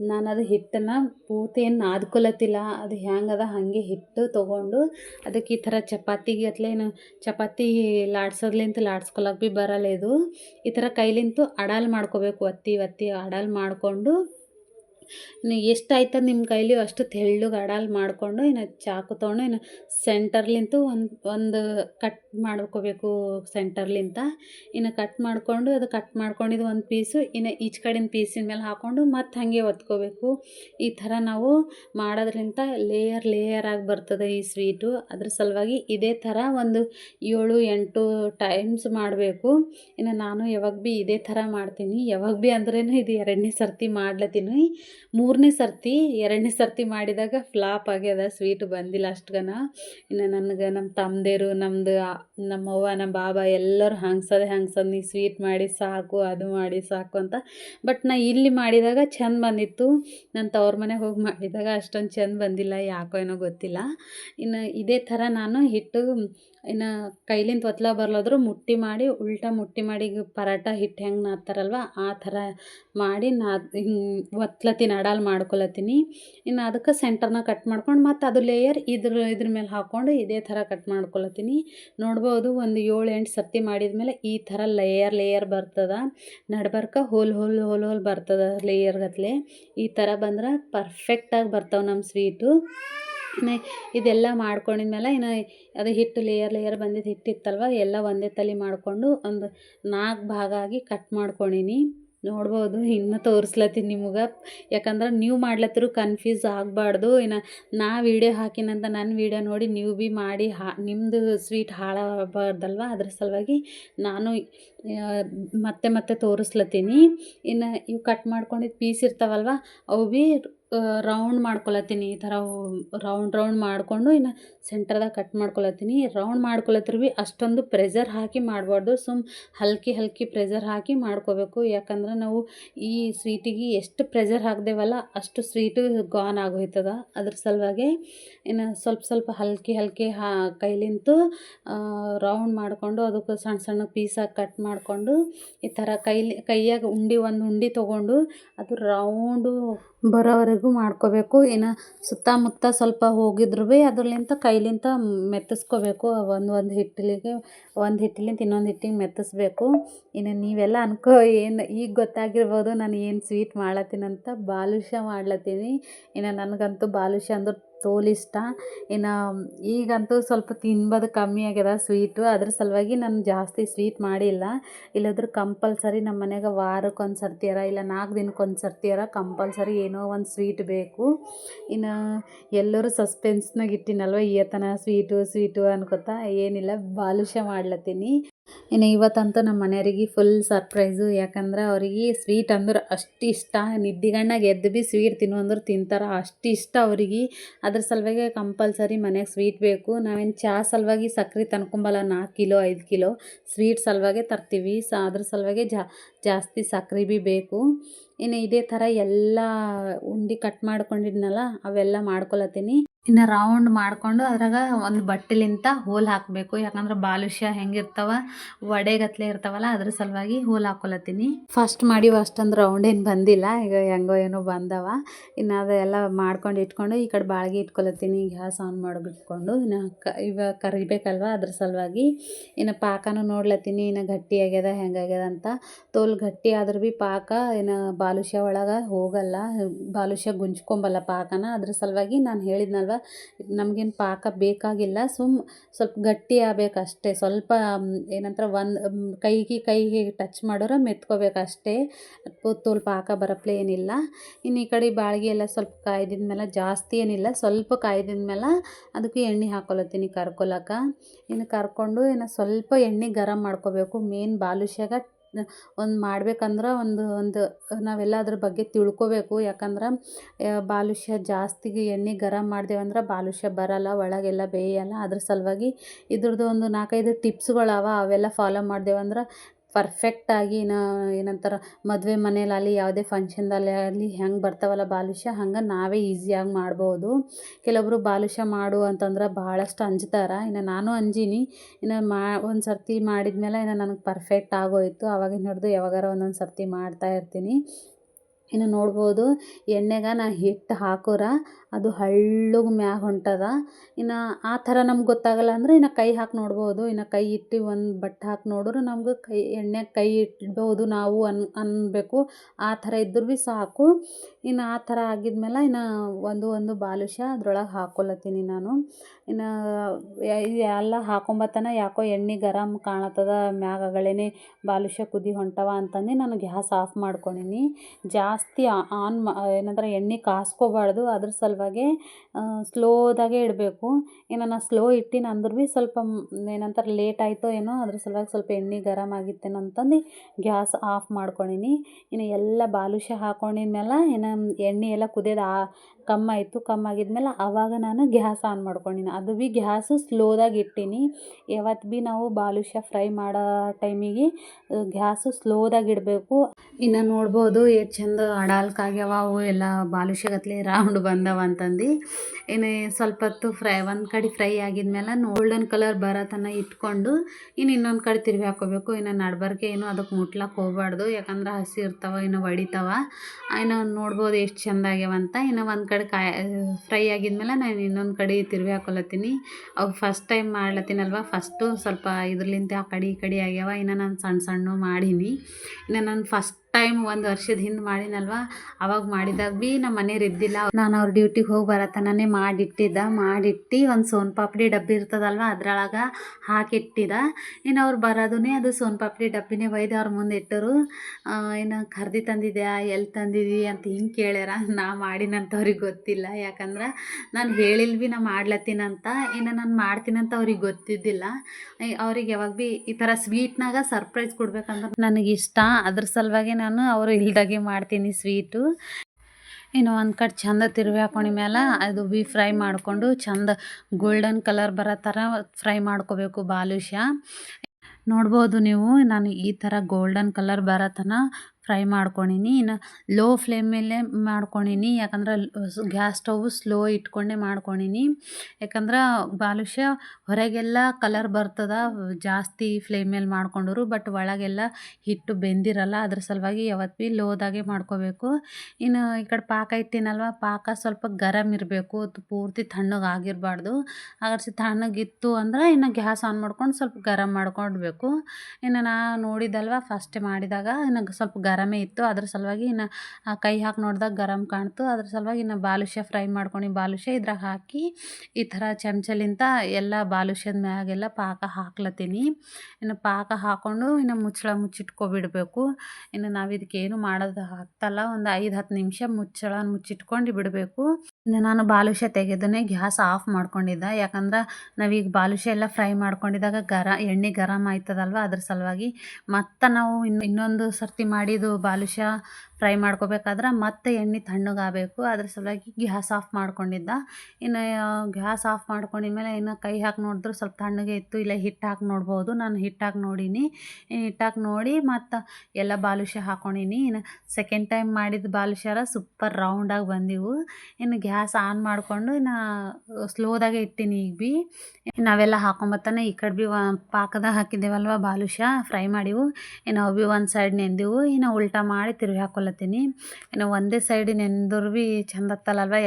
ನಾನು ಅದು ಹಿಟ್ಟನ್ನು ಪೂರ್ತಿ ಏನು ನಾದ್ಕೊಳತ್ತಿಲ್ಲ ಅದು ಹ್ಯಾಂಗದ ಹಾಗೆ ಹಿಟ್ಟು ತೊಗೊಂಡು ಅದಕ್ಕೆ ಈ ಥರ ಚಪಾತಿಗತ್ಲೆ ಏನು ಚಪಾತಿ ಲಾಡ್ಸೋದ್ಲಿಂತ ಲಾಡ್ಸ್ಕೊಳಕ್ಕೆ ಭೀ ಬರಲ್ಲ ಇದು. ಈ ಥರ ಕೈಲಿಂತು ಅಡಾಲ್ ಮಾಡ್ಕೋಬೇಕು ಒತ್ತಿ ಒತ್ತಿ ಅಡಾಲ್ ಮಾಡಿಕೊಂಡು ಇನ್ನು ಎಷ್ಟು ಆಯ್ತದ ನಿಮ್ಮ ಕೈಲಿ ಅಷ್ಟು ತೆಳ್ಳು ಅಡಾಲ್ ಮಾಡಿಕೊಂಡು ಇನ್ನು ಚಾಕು ತೊಗೊಂಡು ಇನ್ನು ಸೆಂಟರ್ಲಿಂತು ಒಂದು ಒಂದು ಕಟ್ ಮಾಡ್ಕೋಬೇಕು ಸೆಂಟರ್ಲಿಂತ. ಇನ್ನು ಕಟ್ ಮಾಡಿಕೊಂಡು ಅದು ಕಟ್ ಮಾಡ್ಕೊಂಡಿದ್ದು ಒಂದು ಪೀಸು, ಇನ್ನು ಈಚೆ ಕಡಿನ ಪೀಸಿನ ಮೇಲೆ ಹಾಕ್ಕೊಂಡು ಮತ್ತು ಹಾಗೆ ಒತ್ಕೋಬೇಕು. ಈ ಥರ ನಾವು ಮಾಡೋದ್ರಿಂದ ಲೇಯರ್ ಲೇಯರ್ ಆಗಿ ಬರ್ತದೆ ಈ ಸ್ವೀಟು. ಅದ್ರ ಸಲುವಾಗಿ ಇದೇ ಥರ ಒಂದು ಏಳು, ಎಂಟು ಟೈಮ್ಸ್ ಮಾಡಬೇಕು. ಇನ್ನು ನಾನು ಯಾವಾಗ ಭೀ ಇದೇ ಥರ ಮಾಡ್ತೀನಿ. ಯಾವಾಗ ಭೀ ಅಂದ್ರೇ ಇದು ಎರಡನೇ ಸರ್ತಿ ಮಾಡ್ಲತ್ತೀನಿ. ಮೂರನೇ ಸರ್ತಿ, ಎರಡನೇ ಸರ್ತಿ ಮಾಡಿದಾಗ ಫ್ಲಾಪ್ ಆಗ್ಯದ, ಸ್ವೀಟ್ ಬಂದಿಲ್ಲ ಅಷ್ಟುಗನ ಇನ್ನು ನನಗೆ ನಮ್ಮ ತಮ್ಮದೇರು ನಮ್ಮದು ನಮ್ಮವ್ವ ನಮ್ಮ ಬಾಬಾ ಎಲ್ಲರೂ ಹಂಗ್ಸೋದೆ ಹಂಗ್ಸೋದು ನೀ ಸ್ವೀಟ್ ಮಾಡಿ ಸಾಕು, ಅದು ಮಾಡಿ ಸಾಕು ಅಂತ. ಬಟ್ ನಾ ಇಲ್ಲಿ ಮಾಡಿದಾಗ ಚೆಂದ ಬಂದಿತ್ತು. ನನ್ನ ತವ್ರ ಮನೆಗೆ ಹೋಗಿ ಮಾಡಿದಾಗ ಅಷ್ಟೊಂದು ಚೆಂದ ಬಂದಿಲ್ಲ, ಯಾಕೋ ಏನೋ ಗೊತ್ತಿಲ್ಲ. ಇನ್ನು ಇದೇ ಥರ ನಾನು ಹಿಟ್ಟು, ಇನ್ನು ಕೈಲಿಂದ ಒತ್ಲ ಬರ್ಲಾದ್ರು ಮುಟ್ಟಿ ಮಾಡಿ, ಉಲ್ಟಾ ಮುಟ್ಟಿ ಮಾಡಿ ಪರಾಟ ಹಿಟ್ಟು ಹೆಂಗೆ ನಾದ್ತಾರಲ್ವ, ಆ ಥರ ಮಾಡಿ ನಾ ಹಿಂಗೆ ಒತ್ಲತ್ತೀನಿ ಅಡಾಲ್ ಮಾಡ್ಕೊಳತ್ತೀನಿ. ಇನ್ನು ಅದಕ್ಕೆ ಸೆಂಟರ್ನ ಕಟ್ ಮಾಡ್ಕೊಂಡು ಮತ್ತು ಅದು ಲೇಯರ್ ಇದ್ರ ಇದ್ರ ಮೇಲೆ ಹಾಕ್ಕೊಂಡು ಇದೇ ಥರ ಕಟ್ ಮಾಡ್ಕೊಳತ್ತೀನಿ. ನೋಡ್ಬೋದು ಒಂದು ಏಳು ಎಂಟು ಸರ್ತಿ ಮಾಡಿದ ಮೇಲೆ ಈ ಥರ ಲೇಯರ್ ಲೇಯರ್ ಬರ್ತದೆ. ನಡ್ಬರ್ಕ ಹೋಲ್ ಹೋಲ್ ಹೋಲ್ ಹೋಲ್ ಬರ್ತದೆ ಲೇಯರ್ ಗತ್ಲೆ. ಈ ಥರ ಬಂದ್ರೆ ಪರ್ಫೆಕ್ಟಾಗಿ ಬರ್ತಾವೆ ನಮ್ಮ ಸ್ವೀಟು ಇದೆಲ್ಲ ಮಾಡ್ಕೊಂಡಿದ್ಮೇಲೆ ಇನ್ನು ಅದು ಹಿಟ್ಟು ಲೇಯರ್ ಲೇಯರ್ ಬಂದಿದ್ದು ಹಿಟ್ಟಿತ್ತಲ್ವ, ಎಲ್ಲ ಒಂದೇ ತಲೆ ಮಾಡಿಕೊಂಡು ಒಂದು ನಾಲ್ಕು ಭಾಗ ಆಗಿ ಕಟ್ ಮಾಡ್ಕೊಂಡೀನಿ ನೋಡ್ಬೋದು, ಇನ್ನೂ ತೋರಿಸ್ಲತ್ತೀನಿ ನಿಮಗೆ. ಯಾಕಂದ್ರೆ ನೀವು ಮಾಡ್ಲತ್ತಿರು ಕನ್ಫ್ಯೂಸ್ ಆಗಬಾರ್ದು. ಇನ್ನು ನಾ ವೀಡಿಯೋ ಹಾಕಿನಂತ ನನ್ನ ವೀಡಿಯೋ ನೋಡಿ ನೀವು ಭೀ ಮಾಡಿ ಹಾ ನಿಮ್ಮದು ಸ್ವೀಟ್ ಹಾಳಾಗಬಾರ್ದಲ್ವ? ಅದ್ರ ಸಲುವಾಗಿ ನಾನು ಮತ್ತೆ ಮತ್ತೆ ತೋರಿಸ್ಲತ್ತೀನಿ. ಇನ್ನು ಇವು ಕಟ್ ಮಾಡ್ಕೊಂಡಿದ್ದು ಪೀಸ್ ಇರ್ತಾವಲ್ವ, ಅವು ಭೀ ರೌಂಡ್ ಮಾಡ್ಕೊಳತ್ತೀನಿ. ಈ ಥರ ರೌಂಡ್ ರೌಂಡ್ ಮಾಡಿಕೊಂಡು ಇನ್ನು ಸೆಂಟ್ರದಾಗ ಕಟ್ ಮಾಡ್ಕೊಳತ್ತೀನಿ. ರೌಂಡ್ ಮಾಡ್ಕೊಳತ್ರ ಭೀ ಅಷ್ಟೊಂದು ಪ್ರೆಷರ್ ಹಾಕಿ ಮಾಡಬಾರ್ದು. ಸುಮ್ ಹಲ್ಕಿ ಹಲ್ಕಿ ಪ್ರೆಷರ್ ಹಾಕಿ ಮಾಡ್ಕೋಬೇಕು. ಯಾಕಂದ್ರೆ ನಾವು ಈ ಸ್ವೀಟಿಗೆ ಎಷ್ಟು ಪ್ರೆಷರ್ ಹಾಕ್ದೇವಲ್ಲ ಅಷ್ಟು ಸ್ವೀಟು ಗಾನ್ ಆಗೋಯ್ತದ. ಅದ್ರ ಸಲುವಾಗಿ ಇನ್ನು ಸ್ವಲ್ಪ ಸ್ವಲ್ಪ ಹಲ್ಕಿ ಹಲ್ಕಿ ಹಾ, ಕೈಲಿಂತು ರೌಂಡ್ ಮಾಡಿಕೊಂಡು ಅದಕ್ಕೆ ಸಣ್ಣ ಸಣ್ಣ ಪೀಸಾಗಿ ಕಟ್ ಮಾಡಿಕೊಂಡು ಈ ಥರ ಕೈಲಿ, ಕೈಯಾಗ ಉಂಡೆ, ಒಂದು ಉಂಡೆ ತೊಗೊಂಡು ಅದು ರೌಂಡು ಬರೋವರೆಗೂ ಮಾಡ್ಕೋಬೇಕು. ಇನ್ನು ಸುತ್ತಮುತ್ತ ಸ್ವಲ್ಪ ಹೋಗಿದ್ರು ಭೀ ಅದ್ರಲಿಂತ ಕೈಲಿಂತ ಮೆತ್ತಿಸ್ಕೋಬೇಕು. ಒಂದು ಒಂದು ಹಿಟ್ಟಲಿಗೆ, ಒಂದು ಹಿಟ್ಟಲಿಂದ ಇನ್ನೊಂದು ಹಿಟ್ಟಿಗೆ ಮೆತ್ತಿಸ್ಬೇಕು. ಇನ್ನು ನೀವೆಲ್ಲ ಅನ್ಕೋ, ಏನು ಈಗ ಗೊತ್ತಾಗಿರ್ಬೋದು, ನಾನು ಏನು ಸ್ವೀಟ್ ಮಾಡ್ಲತ್ತೀನಂತ ಬಾದುಷಾ ಮಾಡ್ಲತ್ತೀನಿ. ಇನ್ನು ನನಗಂತೂ ಬಾದುಷಾ ಅಂದ್ರೆ ತೋಲ್ ಇಷ್ಟ ಇನ್ನು, ಈಗಂತೂ ಸ್ವಲ್ಪ ತಿನ್ಬೋದು ಕಮ್ಮಿ ಆಗ್ಯದ ಸ್ವೀಟು ಅದ್ರ ಸಲುವಾಗಿ ನಾನು ಜಾಸ್ತಿ ಸ್ವೀಟ್ ಮಾಡಿಲ್ಲ. ಇಲ್ಲದ್ರೆ ಕಂಪಲ್ಸರಿ ನಮ್ಮ ಮನೆಯಾಗ ವಾರಕ್ಕೆ ಒಂದು ಸರ್ತಿಯಾರ ಇಲ್ಲ ನಾಲ್ಕು ದಿನಕ್ಕೆ ಒಂದು ಸರ್ತಿಯಾರ ಕಂಪಲ್ಸರಿ ಏನೋ ಒಂದು ಸ್ವೀಟ್ ಬೇಕು. ಇನ್ನು, ಎಲ್ಲರೂ ಸಸ್ಪೆನ್ಸ್ನಾಗ ಇಟ್ಟಿನಲ್ವ ಏತನ ಸ್ವೀಟು ಸ್ವೀಟು ಅನ್ಕೋತ, ಏನಿಲ್ಲ ಬಾದುಷಾ ಮಾಡ್ಲತ್ತೀನಿ. ಇನ್ನು ಇವತ್ತಂತೂ ನಮ್ಮ ಮನೆಯವ್ರಿಗೆ ಫುಲ್ ಸರ್ಪ್ರೈಸು ಯಾಕಂದ್ರೆ ಅವ್ರಿಗೆ ಸ್ವೀಟ್ ಅಂದ್ರೆ ಅಷ್ಟು ಇಷ್ಟ. ನಿದ್ದಿಗಣ್ಣಾಗ ಎದ್ದು ಭೀ ಸ್ವೀಟ್ ತಿನ್ನು ಅಂದ್ರೆ ತಿಂತಾರೆ. ಅಷ್ಟು ಇಷ್ಟ ಅವ್ರಿಗೆ. ಅದ್ರ ಸಲುವಾಗಿ ಕಂಪಲ್ಸರಿ ಮನೆಗೆ ಸ್ವೀಟ್ ಬೇಕು. ನಾವೇನು ಚಹಾ ಸಲುವಾಗಿ ಸಕ್ಕರೆ ತಂದ್ಕೊಂಬಲ್ಲ ನಾಲ್ಕು ಕಿಲೋ, ಐದು ಕಿಲೋ. ಸ್ವೀಟ್ ಸಲುವಾಗೆ ತರ್ತೀವಿ. ಸ ಅದ್ರ ಸಲುವಾಗಿ ಜಾಸ್ತಿ ಸಕ್ಕರೆ ಭೀ ಬೇಕು. ಇನ್ನು ಇದೇ ಥರ ಎಲ್ಲ ಉಂಡೆ ಕಟ್ ಮಾಡ್ಕೊಂಡಿದ್ನಲ್ಲ, ಅವೆಲ್ಲ ಮಾಡ್ಕೊಳತ್ತೀನಿ. ಇನ್ನು ರೌಂಡ್ ಮಾಡಿಕೊಂಡು ಅದ್ರಾಗ ಒಂದು ಬಟ್ಟೆಲಿಂತ ಹೋಲ್ ಹಾಕಬೇಕು. ಯಾಕಂದ್ರೆ ಬಾಲುಷ್ಯ ಹೆಂಗಿರ್ತಾವ ವಡೆಗತ್ಲೆ ಇರ್ತಾವಲ್ಲ ಅದ್ರ ಸಲುವಾಗಿ ಹೋಲ್ ಹಾಕೊಳತ್ತೀನಿ ಫಸ್ಟ್ ಮಾಡಿವ ಅಷ್ಟೊಂದು ರೌಂಡ್ ಏನು ಬಂದಿಲ್ಲ, ಈಗ ಹೆಂಗೋ ಏನೋ ಬಂದವ. ಇನ್ನು ಅದೆಲ್ಲ ಮಾಡ್ಕೊಂಡು ಇಟ್ಕೊಂಡು ಈ ಕಡೆ ಬಾಳ್ಗೆ ಇಟ್ಕೊಳತ್ತೀನಿ ಗ್ಯಾಸ್ ಆನ್ ಮಾಡಿಬಿಟ್ಕೊಂಡು ಇನ್ನು ಕ ಇವಾಗ ಕರಿಬೇಕಲ್ವ ಅದ್ರ ಸಲುವಾಗಿ. ಇನ್ನು ಪಾಕನೂ ನೋಡ್ಲತ್ತೀನಿ, ಇನ್ನು ಗಟ್ಟಿ ಆಗ್ಯದ ಹೆಂಗಾಗ್ಯದ ಅಂತ. ತೋಲ್ ಗಟ್ಟಿ ಆದ್ರೂ ಭೀ ಪಾಕ ಇನ್ನು ಬಾಲುಷ್ಯ ಒಳಗೆ ಹೋಗಲ್ಲ. ಬಾಲುಷ್ಯ ಗುಂಜ್ಕೊಂಬಲ್ಲ ಪಾಕನ. ಅದ್ರ ಸಲುವಾಗಿ ನಾನು ಹೇಳಿದ್ನಲ್ವ ನಮಗೇನು ಪಾಕ ಬೇಕಾಗಿಲ್ಲ. ಸುಮ್ ಸ್ವಲ್ಪ ಗಟ್ಟಿ ಆಗ್ಬೇಕು ಅಷ್ಟೇ. ಸ್ವಲ್ಪ ಏನಂತಾರೆ ಒಂದು ಕೈಗೆ ಕೈಗೆ ಟಚ್ ಮಾಡೋರೆ ಮೆತ್ಕೋಬೇಕಷ್ಟೇ ತೋಲ್ ಪಾಕ ಬರಪ್ಲೆ ಏನಿಲ್ಲ. ಇನ್ನು ಈ ಕಡೆ ಬಾಳ್ಗೆ ಎಲ್ಲ ಸ್ವಲ್ಪ ಕಾಯ್ದಿದ್ಮೇಲೆ ಜಾಸ್ತಿ ಏನಿಲ್ಲ. ಸ್ವಲ್ಪ ಕಾಯ್ದಿದ್ಮೇಲೆ ಅದಕ್ಕೆ ಎಣ್ಣೆ ಹಾಕೊಳತ್ತೀನಿ ಕರ್ಕೊಳಕ ಇನ್ನು ಕರ್ಕೊಂಡು ಇನ್ನು ಸ್ವಲ್ಪ ಎಣ್ಣೆ ಗರಂ ಮಾಡ್ಕೋಬೇಕು. ಮೇನ್ ಬಾದುಷ್ಯಾಗ ಒಂದು ಮಾಡ್ಬೇಕಂದ್ರೆ ಒಂದು ಒಂದು ನಾವೆಲ್ಲ ಅದ್ರ ಬಗ್ಗೆ ತಿಳ್ಕೊಬೇಕು. ಯಾಕಂದ್ರೆ ಬಾಲುಷ್ಯ ಜಾಸ್ತಿಗೆ ಎಣ್ಣೆ ಗರಮ್ ಮಾಡ್ದೇವಂದ್ರೆ ಬಾಲುಷ್ಯ ಬರಲ್ಲ, ಒಳಗೆಲ್ಲ ಬೇಯಲ್ಲ. ಅದ್ರ ಸಲುವಾಗಿ ಇದ್ರದ್ದು ಒಂದು ನಾಲ್ಕೈದು ಟಿಪ್ಸ್ಗಳವ ಅವೆಲ್ಲ ಫಾಲೋ ಮಾಡ್ದೇವಂದ್ರೆ ಪರ್ಫೆಕ್ಟಾಗಿ ನಾ ಏನಂತಾರೆ, ಮದುವೆ ಮನೇಲಾಗಲಿ ಯಾವುದೇ ಫಂಕ್ಷನ್ದಲ್ಲಿ ಆಗಲಿ ಹೆಂಗೆ ಬರ್ತಾವಲ್ಲ ಬಾದುಷಾ ಹಂಗೆ ನಾವೇ ಈಸಿಯಾಗಿ ಮಾಡ್ಬೋದು. ಕೆಲವೊಬ್ಬರು ಬಾದುಷಾ ಮಾಡು ಅಂತಂದ್ರೆ ಭಾಳಷ್ಟು ಅಂಜ್ತಾರೆ. ಇನ್ನು ನಾನು ಅಂಜೀನಿ. ಇನ್ನು ಮಾ ಒಂದು ಸರ್ತಿ ಮಾಡಿದ್ಮೇಲೆ ಇನ್ನು ನನಗೆ ಪರ್ಫೆಕ್ಟ್ ಆಗೋಯ್ತು. ಆವಾಗಿನ ಹಿಡಿದು ಯಾವಾಗಾರ ಒಂದೊಂದು ಸರ್ತಿ ಮಾಡ್ತಾ ಇರ್ತೀನಿ. ಇನ್ನು ನೋಡ್ಬೋದು, ಎಣ್ಣೆಗೆ ನಾ ಹಿಟ್ಟು ಹಾಕೋರ, ಅದು ಹಳ್ಳಗೆ ಮ್ಯಾಗ ಹೊಂಟದ. ಇನ್ನು ಆ ಥರ ನಮ್ಗೆ ಗೊತ್ತಾಗಲ್ಲ ಅಂದರೆ ಇನ್ನು ಕೈ ಹಾಕಿ ನೋಡ್ಬೋದು. ಇನ್ನು ಕೈ ಇಟ್ಟು ಒಂದು ಬಟ್ಟೆ ಹಾಕಿ ನೋಡಿದ್ರೆ ನಮ್ಗೆ ಕೈ, ಎಣ್ಣೆ ಕೈ ಇಡ್ಬೋದು ನಾವು ಅನ್ ಅನ್ನಬೇಕು ಆ ಥರ ಇದ್ರೂ ಭೀ ಸಾಕು. ಇನ್ನು ಆ ಥರ ಆಗಿದ್ಮೇಲೆ ಇನ್ನು ಒಂದು ಒಂದು ಬಾಲುಷ ಅದ್ರೊಳಗೆ ಹಾಕ್ಕೊಳತ್ತೀನಿ ನಾನು. ಇನ್ನು ಎಲ್ಲ ಹಾಕೊಂಬತ್ತನ ಯಾಕೋ ಎಣ್ಣೆ ಗರಮ್ ಕಾಣತ್ತದ, ಮ್ಯಾಗ ಬಾಲುಷ ಕುದಿ ಹೊಂಟವ ಅಂತಂದು ನಾನು ಗ್ಯಾಸ್ ಆಫ್ ಮಾಡ್ಕೊಂಡೀನಿ ಜಾಸ್ತಿ ಆನ್ ಮಾ ಏನಂದ್ರೆ ಎಣ್ಣೆ ಕಾಸ್ಕೋಬಾರ್ದು. ಅದ್ರ ಸಲುವಾಗಿ ಸ್ಲೋದಾಗೆ ಇಡಬೇಕು. ಏನೋ ಸ್ಲೋ ಇಟ್ಟಿನಿ ಅಂದ್ರೂ ಭೀ ಸ್ವಲ್ಪ ಏನಂತಾರೆ, ಲೇಟ್ ಆಯಿತೋ ಏನೋ, ಅದ್ರ ಸಲುವಾಗಿ ಸ್ವಲ್ಪ ಎಣ್ಣೆ ಗರಮ್ ಆಗಿತ್ತೇನೋ ಅಂತಂದು ಗ್ಯಾಸ್ ಆಫ್ ಮಾಡ್ಕೊಂಡೀನಿ. ಇನ್ನು ಎಲ್ಲ ಬಾದುಷಾ ಹಾಕೊಂಡಿದ್ಮೇಲೆ, ಏನು ಎಣ್ಣೆ ಎಲ್ಲ ಕುದಿಯೋದು ಆ ಕಮ್ಮಾಯಿತು ಕಮ್ಮಾಗಿದ್ಮೇಲೆ ಆವಾಗ ನಾನು ಗ್ಯಾಸ್ ಆನ್ ಮಾಡ್ಕೊಂಡಿನಿ. ಅದು ಭೀ ಗ್ಯಾಸು ಸ್ಲೋದಾಗ ಇಟ್ಟೀನಿ. ಯಾವತ್ತು ಭೀ ನಾವು ಬಾದುಷಾ ಫ್ರೈ ಮಾಡೋ ಟೈಮಿಗೆ ಗ್ಯಾಸು ಸ್ಲೋದಾಗ ಇಡಬೇಕು. ಇನ್ನು ನೋಡ್ಬೋದು ಎಷ್ಟು ಚಂದ ಅಡಾಲ್ಕಾಗ್ಯಾವ ಅವು ಎಲ್ಲ ಬಾಲುಷ್ಯಗತ್ಲೆ ರೌಂಡ್ ಬಂದವ ಅಂತಂದು. ಇನ್ನು ಸ್ವಲ್ಪ ಹೊತ್ತು ಫ್ರೈ, ಒಂದು ಕಡೆ ಫ್ರೈ ಆಗಿದ್ಮೇಲೆ ಗೋಲ್ಡನ್ ಕಲರ್ ಬರತನ ಇಟ್ಕೊಂಡು, ಇನ್ನು ಇನ್ನೊಂದು ಕಡೆ ತಿರುವಿ ಹಾಕೋಬೇಕು. ಇನ್ನು ನಡ್ಬರ್ಕೆ ಏನು ಅದಕ್ಕೆ ಮುಟ್ಲಕ್ಕೆ ಹೋಗ್ಬಾರ್ದು. ಯಾಕಂದ್ರೆ ಹಸಿ ಇರ್ತವ, ಇನ್ನು ಒಡಿತಾವ ಇನ್ನು ನೋಡ್ಬೋದು ಎಷ್ಟು ಚಂದ ಇನ್ನು ಒಂದು ಕಾಯಿ ಫ್ರೈ ಆಗಿದ್ಮೇಲೆ ನಾನು ಇನ್ನೊಂದು ಕಡೆ ತಿರುವಿ ಹಾಕೊಳತ್ತೀನಿ ಅವು ಫಸ್ಟ್ ಟೈಮ್ ಮಾಡ್ಲತ್ತೀನಲ್ವ ಫಸ್ಟು ಸ್ವಲ್ಪ ಇದ್ರಲಿಂದ ಆ ಕಡೆ ಈ ಕಡೆ ಆಗ್ಯಾವ, ಇನ್ನು ನಾನು ಸಣ್ಣ ಸಣ್ಣ ಮಾಡೀನಿ. ಇನ್ನು ನಾನು ಫಸ್ಟ್ ಟೈಮ್ ಒಂದು ವರ್ಷದ ಹಿಂದೆ ಮಾಡಿನಲ್ವ? ಅವಾಗ ಮಾಡಿದಾಗ ಭೀ ನಮ್ಮ ಮನೆಯವ್ರು ಇದ್ದಿಲ್ಲ. ನಾನು ಅವ್ರ ಡ್ಯೂಟಿಗೆ ಹೋಗಿ ಬರತನೇ ಮಾಡಿಟ್ಟಿದ್ದ. ಮಾಡಿಟ್ಟು ಒಂದು ಸೋನ್ ಪಾಪಡಿ ಡಬ್ಬಿ ಇರ್ತದಲ್ವ? ಅದ್ರೊಳಗೆ ಹಾಕಿಟ್ಟಿದ್ದ ಇನ್ನು ಅವ್ರು ಬರೋದನ್ನೇ ಅದು ಸೋನ್ ಪಾಪಡಿ ಡಬ್ಬಿನೇ ಒಯ್ದು ಅವ್ರ ಮುಂದೆ ಇಟ್ಟರು. ಏನು ಖರ್ದಿ ತಂದಿದ್ಯಾ? ಎಲ್ಲಿ ತಂದಿದಿ ಅಂತ ಹಿಂಗೆ ಕೇಳ್ಯಾರ. ನಾ ಮಾಡಿನಂತ ಅವ್ರಿಗೆ ಗೊತ್ತಿಲ್ಲ. ಯಾಕಂದ್ರೆ ನಾನು ಹೇಳಿಲ್ಲ ಭೀ ನಾ ಮಾಡ್ಲತ್ತೀನಂತ. ಇನ್ನು ನಾನು ಮಾಡ್ತೀನಂತ ಅವ್ರಿಗೆ ಗೊತ್ತಿದ್ದಿಲ್ಲ ಅವ್ರಿಗೆ ಯಾವಾಗ ಭೀ ಈ ಥರ ಸ್ವೀಟ್ನಾಗ ಸರ್ಪ್ರೈಸ್ ಕೊಡ್ಬೇಕಂದ್ರೆ ನನಗೆ ಇಷ್ಟ. ಅದ್ರ ಸಲುವಾಗಿ ನಾನು ಅವರು ಇಲ್ದಾಗೆ ಮಾಡ್ತೀನಿ ಸ್ವೀಟು. ಇನ್ನು ಒಂದು ಕಡೆ ಚಂದ ತಿರುವಿ ಹಾಕೊಂಡ ಮೇಲೆ ಅದು ಬಿ ಫ್ರೈ ಮಾಡಿಕೊಂಡು ಚಂದ ಗೋಲ್ಡನ್ ಕಲರ್ ಬರೋ ಥರ ಫ್ರೈ ಮಾಡ್ಕೋಬೇಕು ಬಾಲುಷ ನೋಡ್ಬೋದು ನೀವು ನಾನು ಈ ಥರ ಗೋಲ್ಡನ್ ಕಲರ್ ಬರೋ ತನಕ ಫ್ರೈ ಮಾಡ್ಕೊಂಡಿನಿ ಇನ್ನು ಲೋ ಫ್ಲೇಮ್ ಮೇಲೆ ಮಾಡ್ಕೊಂಡೀನಿ ಯಾಕಂದ್ರೆ ಗ್ಯಾಸ್ ಸ್ಟವ್ ಸ್ಲೋ ಇಟ್ಕೊಂಡೆ ಮಾಡ್ಕೊಂಡಿನಿ ಯಾಕಂದ್ರೆ ಬಾಲುಷ್ಯ ಹೊರಗೆಲ್ಲ ಕಲರ್ ಬರ್ತದೆ, ಜಾಸ್ತಿ ಫ್ಲೇಮ್ ಮೇಲೆ ಮಾಡ್ಕೊಂಡ್ರು ಬಟ್ ಒಳಗೆಲ್ಲ ಹಿಟ್ಟು ಬೆಂದಿರಲ್ಲ, ಅದ್ರ ಸಲುವಾಗಿ ಯಾವತ್ತು ಭೀ ಲೋದಾಗೆ ಮಾಡ್ಕೋಬೇಕು. ಇನ್ನು ಈ ಕಡೆ ಪಾಕ ಇಟ್ಟಿನಲ್ವ, ಪಾಕ ಸ್ವಲ್ಪ ಗರಮ್ ಇರಬೇಕು ಪೂರ್ತಿ ತಣ್ಣಗೆ ಆಗಿರಬಾರ್ದು. ಅಗರ್ಸಿ ತಣ್ಣಗಿತ್ತು ಅಂದ್ರೆ ಇನ್ನು ಗ್ಯಾಸ್ ಆನ್ ಮಾಡ್ಕೊಂಡು ಸ್ವಲ್ಪ ಗರಮ್ ಮಾಡ್ಕೊಂಡ್ಬೇಕು. ಇನ್ನು ನಾ ನೋಡಿದಲ್ವ ಫಸ್ಟ್ ಮಾಡಿದಾಗ, ಇನ್ನು ಸ್ವಲ್ಪ ಗರಮೇ ಇತ್ತು. ಅದ್ರ ಸಲುವಾಗಿ ಇನ್ನು ಕೈ ಹಾಕಿ ನೋಡಿದಾಗ ಗರಮ್ ಕಾಣ್ತು. ಅದ್ರ ಸಲುವಾಗಿ ಇನ್ನು ಬಾಲುಷ್ಯ ಫ್ರೈ ಮಾಡ್ಕೊಂಡು ಬಾಲುಷ್ಯ ಇದ್ರಾಗ ಹಾಕಿ, ಈ ಥರ ಚಮಚಲಿಂತ ಎಲ್ಲ ಬಾಲುಷ್ಯದ ಮ್ಯಾಗೆಲ್ಲ ಪಾಕ ಹಾಕ್ಲತ್ತೀನಿ. ಇನ್ನು ಪಾಕ ಹಾಕ್ಕೊಂಡು ಇನ್ನು ಮುಚ್ಚಳ ಮುಚ್ಚಿಟ್ಕೊಬಿಡಬೇಕು. ಇನ್ನು ನಾವು ಇದಕ್ಕೆ ಏನು ಮಾಡೋದು ಹಾಕ್ತಲ್ಲ ಒಂದು ಐದು ಹತ್ತು ನಿಮಿಷ ಮುಚ್ಚಳ ಮುಚ್ಚಿಟ್ಕೊಂಡು ಬಿಡಬೇಕು. ನಾನು ಬಾಲುಷ ತೆಗೆದನೇ ಗ್ಯಾಸ್ ಆಫ್ ಮಾಡ್ಕೊಂಡಿದ್ದೆ. ಯಾಕಂದ್ರೆ ನಾವೀಗ ಬಾಲುಷ ಎಲ್ಲ ಫ್ರೈ ಮಾಡ್ಕೊಂಡಿದ್ದಾಗ ಗರ, ಎಣ್ಣೆ ಗರಮ್ ಆಯ್ತದಲ್ವ? ಅದ್ರ ಸಲುವಾಗಿ ಮತ್ತು ನಾವು ಇನ್ನು ಇನ್ನೊಂದು ಸರ್ತಿ ಮಾಡಿದ್ದು ಬಾದುಷ ಫ್ರೈ ಮಾಡ್ಕೋಬೇಕಾದ್ರೆ ಮತ್ತೆ ಎಣ್ಣೆ ತಣ್ಣಗಾಗಬೇಕು. ಅದ್ರ ಸಲುವಾಗಿ ಗ್ಯಾಸ್ ಆಫ್ ಮಾಡ್ಕೊಂಡಿದ್ದ. ಇನ್ನು ಗ್ಯಾಸ್ ಆಫ್ ಮಾಡ್ಕೊಂಡಿದ್ಮೇಲೆ ಇನ್ನು ಕೈ ಹಾಕಿ ನೋಡಿದ್ರೆ ಸ್ವಲ್ಪ ತಣ್ಣಗೆ ಇತ್ತು. ಇಲ್ಲ ಹಿಟ್ಟು ಹಾಕಿ ನೋಡ್ಬೋದು. ನಾನು ಹಿಟ್ಟು ಹಾಕಿ ನೋಡೀನಿ. ಹಿಟ್ಟು ಹಾಕಿ ನೋಡಿ ಮತ್ತು ಎಲ್ಲ ಬಾಲುಷ್ಯ ಹಾಕ್ಕೊಂಡೀನಿ ಇನ್ನು ಸೆಕೆಂಡ್ ಟೈಮ್ ಮಾಡಿದ ಬಾಲುಷ್ಯರ ಸೂಪರ್ ರೌಂಡಾಗಿ ಬಂದಿವು. ಇನ್ನು ಗ್ಯಾಸ್ ಆನ್ ಮಾಡಿಕೊಂಡು ಇನ್ನು ಸ್ಲೋದಾಗೆ ಇಟ್ಟೀನಿ ಈಗ ಭೀ ನಾವೆಲ್ಲ ಹಾಕೊಂಬತ್ತಾನೆ ಈ ಕಡೆ ಭೀ ಪಾಕದಾಗ ಹಾಕಿದ್ದೇವಲ್ವ ಬಾಲುಷ್ಯ ಫ್ರೈ ಮಾಡಿವು. ಇನ್ನು ಅವು ಭೀ ಒಂದು ಸೈಡ್ ನೆಂದಿವು. ಇನ್ನು ಉಲ್ಟಾ ಮಾಡಿ ತಿರುವಿ ಹಾಕ್ಕೊಳತ್ತೀನಿ ಇನ್ನು ಒಂದೇ ಸೈಡ್ ನೆಂದ್ರು ಭೀ ಚಂದ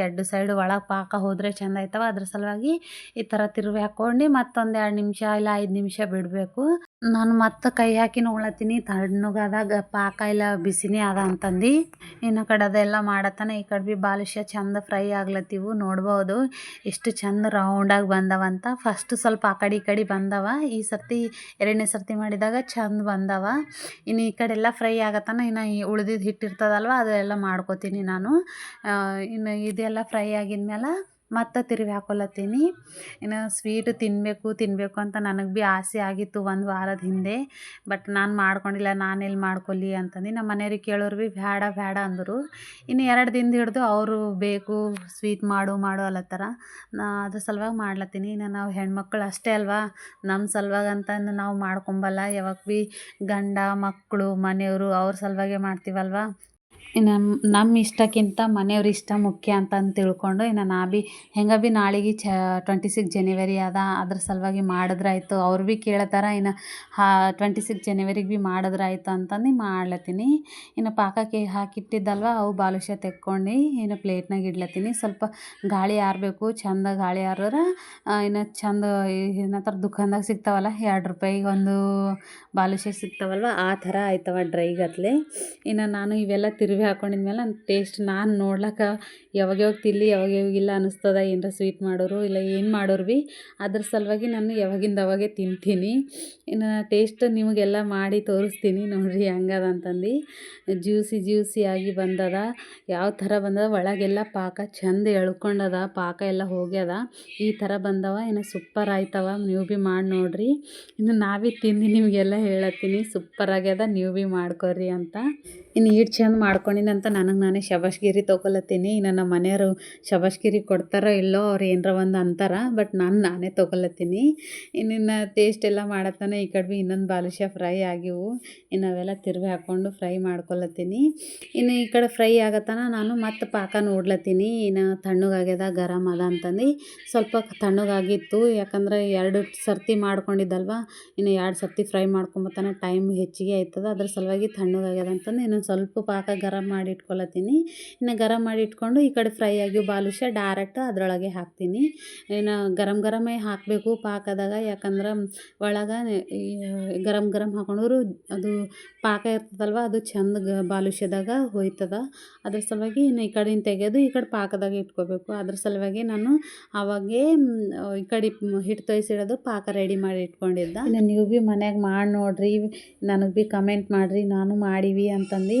ಎರಡು ಸೈಡ್ ಒಳಗೆ ಪಾಕ ಹೋದರೆ ಚಂದ ಆಯ್ತವ? ಅದ್ರ ಸಲುವಾಗಿ ಈ ಥರ ತಿರುವಿ ಹಾಕ್ಕೊಂಡು ಮತ್ತೊಂದು ಎರಡು ನಿಮಿಷ ಇಲ್ಲ ಐದು ನಿಮಿಷ ಬಿಡಬೇಕು. ನಾನು ಮತ್ತೆ ಕೈ ಹಾಕಿ ನೋಡ್ಲತ್ತೀನಿ ತಣ್ಣಗಾದಾಗ ಪಾಕ ಇಲ್ಲ, ಬಿಸಿನೇ ಅದ ಅಂತಂದು. ಇನ್ನು ಕಡೆ ಅದೆಲ್ಲ ಮಾಡತ್ತಾನೆ ಈ ಕಡೆ ಭೀ ಬಾದುಷ ಚಂದ ಫ್ರೈ ಆಗ್ಲತ್ತಿವು ನೋಡ್ಬೋದು ಎಷ್ಟು ಚಂದ ರೌಂಡಾಗಿ ಬಂದವಂತ ಫಸ್ಟ್ ಸ್ವಲ್ಪ ಆ ಕಡೆ ಈ ಕಡೆ ಬಂದವ. ಈ ಸರ್ತಿ, ಎರಡನೇ ಸರ್ತಿ ಮಾಡಿದಾಗ ಚಂದ ಬಂದವ. ಇನ್ನು ಈ ಕಡೆ ಎಲ್ಲ ಫ್ರೈ ಆಗತ್ತಾನ ಇನ್ನು ಉಳ್ದಿದ್ದು ಹಿಟ್ಟಿರ್ತದಲ್ವ, ಅದೆಲ್ಲ ಮಾಡ್ಕೋತೀನಿ ನಾನು. ಇನ್ನು ಇದೆಲ್ಲ ಫ್ರೈ ಆಗಿದ್ಮೇಲೆ ಮತ್ತೆ ತಿರುವಿ ಹಾಕೊಲತ್ತೀನಿ. ಇನ್ನು ಸ್ವೀಟ್ ತಿನ್ನಬೇಕು ತಿನ್ನಬೇಕು ಅಂತ ನನಗೆ ಭೀ ಆಸೆ ಆಗಿತ್ತು ಒಂದು ವಾರದ ಹಿಂದೆ. ಬಟ್ ನಾನು ಮಾಡ್ಕೊಂಡಿಲ್ಲ, ನಾನು ಎಲ್ಲಿ ಮಾಡ್ಕೊಲಿ ಅಂತಂದು. ನಮ್ಮ ಮನೆಯವ್ರಿಗೆ ಕೇಳೋರು ಭೀ ಬೇಡ ಬೇಡ ಅಂದರು. ಇನ್ನು ಎರಡು ದಿನದ ಹಿಡಿದು ಅವರು ಬೇಕು ಸ್ವೀಟ್ ಮಾಡು ಮಾಡು ಅಲ್ಲತ್ತಾರ ನಾ ಅದ್ರ ಸಲುವಾಗಿ ಮಾಡ್ಲತ್ತೀನಿ. ಇನ್ನು ನಾವು ಹೆಣ್ಮಕ್ಳು ಅಷ್ಟೇ ಅಲ್ವಾ? ನಮ್ಮ ಸಲುವಾಗಿ ಅಂತಂದು ನಾವು ಮಾಡ್ಕೊಂಬಲ್ಲ. ಯಾವಾಗ ಭೀ ಗಂಡ ಮಕ್ಕಳು ಮನೆಯವರು ಅವ್ರ ಸಲುವಾಗೆ ಮಾಡ್ತೀವಲ್ವ? ಇನ್ನು ನಮ್ಮ ಇಷ್ಟಕ್ಕಿಂತ ಮನೆಯವ್ರ ಇಷ್ಟ ಮುಖ್ಯ ಅಂತಂದು ತಿಳ್ಕೊಂಡು, ಇನ್ನು ನಾ ಭೀ ಹೆಂಗೆ ಭೀ ನಾಳೆಗೆ ಚ ಟ್ವೆಂಟಿ ಸಿಕ್ಸ್ ಜನವರಿ ಅದ, ಅದ್ರ ಸಲುವಾಗಿ ಮಾಡಿದ್ರಾಯ್ತು. ಅವ್ರು ಭೀ ಕೇಳತ್ತಾರ ಇನ್ನು ಹಾ ಟ್ವೆಂಟಿ ಸಿಕ್ಸ್ ಜನವರಿಗೆ ಭೀ ಮಾಡಿದ್ರಾಯ್ತು ಅಂತಂದು ಮಾಡ್ಲತ್ತೀನಿ. ಇನ್ನು ಪಾಕಕ್ಕೆ ಹಾಕಿಟ್ಟಿದ್ದಲ್ವ, ಅವು ಬಾಲುಷ್ಯ ತೆಕ್ಕೊಂಡು, ಇನ್ನು ಪ್ಲೇಟ್ನಾಗ ಇಡ್ಲತ್ತೀನಿ. ಸ್ವಲ್ಪ ಗಾಳಿ ಆರಬೇಕು, ಚಂದ ಗಾಳಿ ಆರರ ಇನ್ನು ಚಂದ ಏನಂತಾರೆ, ದುಖಾನ್ದಾಗ ಸಿಗ್ತಾವಲ್ಲ, ಎರಡು ರೂಪಾಯಿಗೆ ಒಂದು ಬಾಲುಷ್ಯ ಸಿಗ್ತಾವಲ್ವ, ಆ ಥರ ಆಯ್ತವ ಡ್ರೈ ಗತ್ಲೆ ಇನ್ನು ನಾನು ಇವೆಲ್ಲ ತಿರುವಿ ಹಾಕೊಂಡಿದ್ಮೇಲೆ ಟೇಸ್ಟ್ ನಾನು ನೋಡ್ಲಕ್ಕ ಯಾವಾಗ ಯಾವಾಗ ತಿಲ್ಲಿ ಯಾವಾಗ ಯಾವಾಗ ಇಲ್ಲ ಅನ್ನಿಸ್ತದ ಏನರ ಸ್ವೀಟ್ ಮಾಡೋರು ಇಲ್ಲ ಏನು ಮಾಡೋರು ಭೀ ಅದ್ರ ಸಲುವಾಗಿ ನಾನು ಯಾವಾಗಿಂದ ಅವಾಗೆ ತಿಂತೀನಿ. ಇನ್ನು ಟೇಸ್ಟ್ ನಿಮಗೆಲ್ಲ ಮಾಡಿ ತೋರಿಸ್ತೀನಿ ನೋಡಿರಿ ಹೆಂಗದ ಅಂತಂದು. ಜ್ಯೂಸಿ ಜ್ಯೂಸಿ ಆಗಿ ಬಂದದ, ಯಾವ ಥರ ಬಂದದ, ಒಳಗೆಲ್ಲ ಪಾಕ ಚಂದ ಎಳ್ಕೊಂಡದ, ಪಾಕ ಎಲ್ಲ ಹೋಗ್ಯದ, ಈ ಥರ ಬಂದವ, ಇನ್ನು ಸೂಪರ್ ಆಯ್ತವ ನೀವು ಭೀ ಮಾಡಿ ನೋಡ್ರಿ. ಇನ್ನು ನಾವೇ ತಿಂದು ನಿಮಗೆಲ್ಲ ಹೇಳತ್ತೀನಿ ಸೂಪರ್ ಆಗ್ಯದ ನೀವು ಭೀ ಮಾಡ್ಕೊರಿ ಅಂತ. ಇನ್ನು ಈಟ್ ಚಂದ ಮಾಡ್ಕೊಂಡಿನಂತ ನನಗೆ ನಾನೇ ಶಬಾಷ್ಗಿರಿ ತೊಗೊಲತ್ತೀನಿ. ಇನ್ನು ನಮ್ಮ ಮನೆಯವರು ಶಬಾಷ್ಗಿರಿ ಕೊಡ್ತಾರೋ ಇಲ್ಲೋ ಅವ್ರು ಏನರ ಒಂದು ಅಂತಾರ, ಬಟ್ ನಾನು ನಾನೇ ತೊಗೊಲತ್ತೀನಿ. ಇನ್ನಿನ್ನು ಟೇಸ್ಟ್ ಎಲ್ಲ ಮಾಡತ್ತಾನೆ ಈ ಕಡೆ ಇನ್ನೊಂದು ಬಾಲುಷ್ಯ ಫ್ರೈ ಆಗಿವು. ಇನ್ನು ಅವೆಲ್ಲ ತಿರುವಿ ಹಾಕ್ಕೊಂಡು ಫ್ರೈ ಮಾಡ್ಕೊಳತ್ತೀನಿ ಇನ್ನು ಈ ಕಡೆ ಫ್ರೈ ಆಗತ್ತಾನ ನಾನು ಮತ್ತೆ ಪಾಕ ನೋಡ್ಲತ್ತೀನಿ. ಇನ್ನು ತಣ್ಣಗಾಗ್ಯದ ಗರಮ್ ಅದ ಅಂತಂದು. ಸ್ವಲ್ಪ ತಣ್ಣಗಾಗಿತ್ತು ಯಾಕಂದ್ರೆ ಎರಡು ಸರ್ತಿ ಮಾಡ್ಕೊಂಡಿದ್ದಲ್ವ. ಇನ್ನು ಎರಡು ಸರ್ತಿ ಫ್ರೈ ಮಾಡ್ಕೊಂಬತ್ತಾನ ಟೈಮ್ ಹೆಚ್ಚಿಗೆ ಆಯ್ತದ. ಅದ್ರ ಸಲುವಾಗಿ ತಣ್ಣಗಾಗ್ಯದ ಅಂತಂದು, ಇನ್ನೊಂದು ಸ್ವಲ್ಪ ಪಾಕ ಗರಂ ಮಾಡಿ ಇಟ್ಕೊಳತ್ತೀನಿ ಇನ್ನು ಗರಂ ಮಾಡಿ ಇಟ್ಕೊಂಡು ಈ ಕಡೆ ಫ್ರೈ ಆಗಿ ಬಾಲುಷ ಡೈರೆಕ್ಟ್ ಅದರೊಳಗೆ ಹಾಕ್ತೀನಿ. ಇನ್ನು ಗರಂ ಗರಮೇ ಹಾಕಬೇಕು ಪಾಕದಾಗ, ಯಾಕಂದ್ರೆ ಒಳಗೆ ಗರಮ್ ಗರಂ ಗರಂ ಹಾಕೊಂಡ್ರು ಅದು ಪಾಕ ಇರ್ತದಲ್ವ, ಅದು ಚಂದ ಬಾಲುಷ್ಯದಾಗ ಹೋಯ್ತದ. ಅದ್ರ ಸಲುವಾಗಿ ಇನ್ನು ಈ ಕಡೆಯಿಂದ ತೆಗೆದು ಈ ಕಡೆ ಪಾಕದಾಗ ಇಟ್ಕೋಬೇಕು. ಅದ್ರ ಸಲುವಾಗಿ ನಾನು ಅವಾಗೇ ಈ ಕಡೆ ಹಿಟ್ಟು ತೊಯ್ಸಿಡೋದು ಪಾಕ ರೆಡಿ ಮಾಡಿ ಇಟ್ಕೊಂಡಿದ್ದ. ನೀವು ಭೀ ಮನ್ಯಾಗ ಮಾಡಿ ನೋಡ್ರಿ, ನನಗೆ ಭೀ ಕಮೆಂಟ್ ಮಾಡಿರಿ, ನಾನು ಮಾಡೀವಿ ಅಂತಂದು.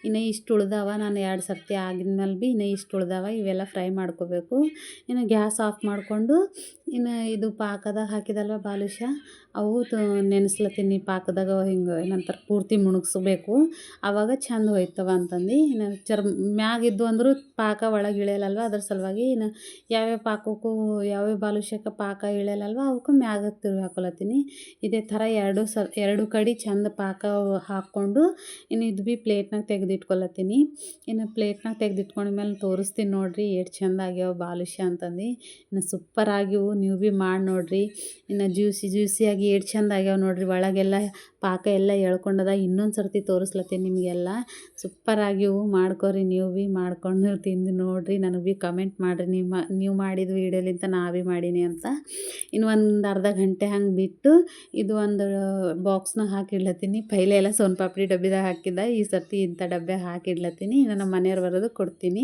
ಇನ್ನು ಇಷ್ಟು ಉಳ್ದವ, ನಾನು ಎರಡು ಸರ್ತಿ ಆಗಿದ್ಮೇಲೆ ಭೀ ಇನ್ನು ಇಷ್ಟು ಉಳ್ದವ, ಇವೆಲ್ಲ ಫ್ರೈ ಮಾಡ್ಕೋಬೇಕು. ಇನ್ನು ಗ್ಯಾಸ್ ಆಫ್ ಮಾಡಿಕೊಂಡು ಇನ್ನು ಇದು ಪಾಕದಾಗ ಹಾಕಿದಲ್ವ ಬಾಲುಷ ಅವು ನೆನೆಸ್ಲತ್ತೀನಿ ಪಾಕದಾಗ ಹಿಂಗೆ ಏನಂತಾರೆ ಪೂರ್ತಿ ಮುಣುಗಿಸ್ಬೇಕು. ಆವಾಗ ಚೆಂದ ಹೋಯ್ತವ ಅಂತಂದು. ಇನ್ನು ಚರ್ಮ ಮ್ಯಾಗಿದ್ದು ಅಂದರೂ ಪಾಕ ಒಳಗೆ ಇಳಿಯಲ್ಲಲ್ವ ಅದ್ರ ಸಲುವಾಗಿ ಇನ್ನು ಯಾವ್ಯಾವ ಪಾಕಕ್ಕೂ ಯಾವ್ಯಾವ ಬಾಲುಷಕ್ಕೆ ಪಾಕ ಇಳಿಯಲ್ಲಲ್ವ ಅವಕ್ಕೆ ಮ್ಯಾಗ ತಿರುಗಿ ಹಾಕೊಳತ್ತೀನಿ ಇದೇ ಥರ ಎರಡು ಸ ಎರಡು ಕಡೆ ಚಂದ ಪಾಕ ಹಾಕ್ಕೊಂಡು ಇನ್ನು ಇದು ಭೀ ಪ್ಲೇಟ್ನಾಗ ತೆಗೆದಿಟ್ಕೊಳತ್ತೀನಿ ಇನ್ನು ಪ್ಲೇಟ್ನಾಗ ತೆಗೆದಿಟ್ಕೊಂಡ್ಮೇಲೆ ತೋರಿಸ್ತೀನಿ ನೋಡಿರಿ, ಎಷ್ಟು ಚಂದ ಆಗ್ಯಾವ ಬಾಲುಷ್ಯ ಅಂತಂದು. ಇನ್ನು ಸೂಪರ್ ಆಗಿವು ನೀವು ಭೀ ಮಾಡಿ ನೋಡಿರಿ. ಇನ್ನು ಜ್ಯೂಸಿ ಜ್ಯೂಸಿಯಾಗಿ ಎಷ್ಟು ಚಂದ ಆಗ್ಯಾವ ನೋಡಿರಿ. ಒಳಗೆಲ್ಲ ಪಾಕ ಎಲ್ಲ ಎಳ್ಕೊಂಡದ. ಇನ್ನೊಂದು ಸರ್ತಿ ತೋರಿಸ್ಲತ್ತೀನಿ ನಿಮಗೆಲ್ಲ. ಸೂಪರ್ ಆಗಿವು ಮಾಡ್ಕೊರಿ ನೀವು ಭೀ ಮಾಡ್ಕೊಂಡು ತಿಂದು ನೋಡಿರಿ. ನನಗೆ ಭೀ ಕಮೆಂಟ್ ಮಾಡಿರಿ. ನಿಮ್ಮ ನೀವು ಮಾಡಿದ ವೀಡಿಯೋಲಿಂತ ನಾ ಭೀ ಮಾಡೀನಿ ಅಂತ. ಇನ್ನು ಒಂದು ಅರ್ಧ ಗಂಟೆ ಹಂಗೆ ಬಿಟ್ಟು ಇದು ಒಂದು ಬಾಕ್ಸ್ನಾಗ ಹಾಕಿಡ್ಲತ್ತೀನಿ. ಪೈಲೆ ಎಲ್ಲ ಸೋನ್ ಪಾಪಡಿ ಡಬ್ಬಿದಾಗ ಹಾಕಿದ್ದ. ಈ ಸರ್ತಿ ಇಂಥ ಡಬ್ಬೆ ಹಾಕಿಡ್ಲತ್ತೀನಿ ಇನ್ನು ನಮ್ಮ ಮನೆಯವ್ರು ಬರೋದು ಕೊಡ್ತೀನಿ.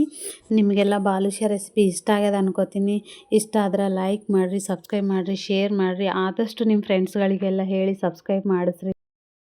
ನಿಮಗೆಲ್ಲ ಬಾಲುಷ್ಯ ರೆಸಿಪಿ ಇಷ್ಟ ಆಗ್ಯದ ಅನ್ಕೋತೀನಿ. ಇಷ್ಟ ಆದ್ರೆ ಲೈಕ್ ಮಾಡಿರಿ ಸಬ್ಸ್ಕ್ರೈಬ್ ಮಾಡಿರಿ ಶೇರ್ ಮಾಡಿರಿ. ಆದಷ್ಟು ನಿಮ್ಮ ಫ್ರೆಂಡ್ಸ್ಗಳಿಗೆಲ್ಲ ಹೇಳಿ ಸಬ್ಸ್ಕ್ರೈಬ್ ಮಾಡಿಸ್ರಿ.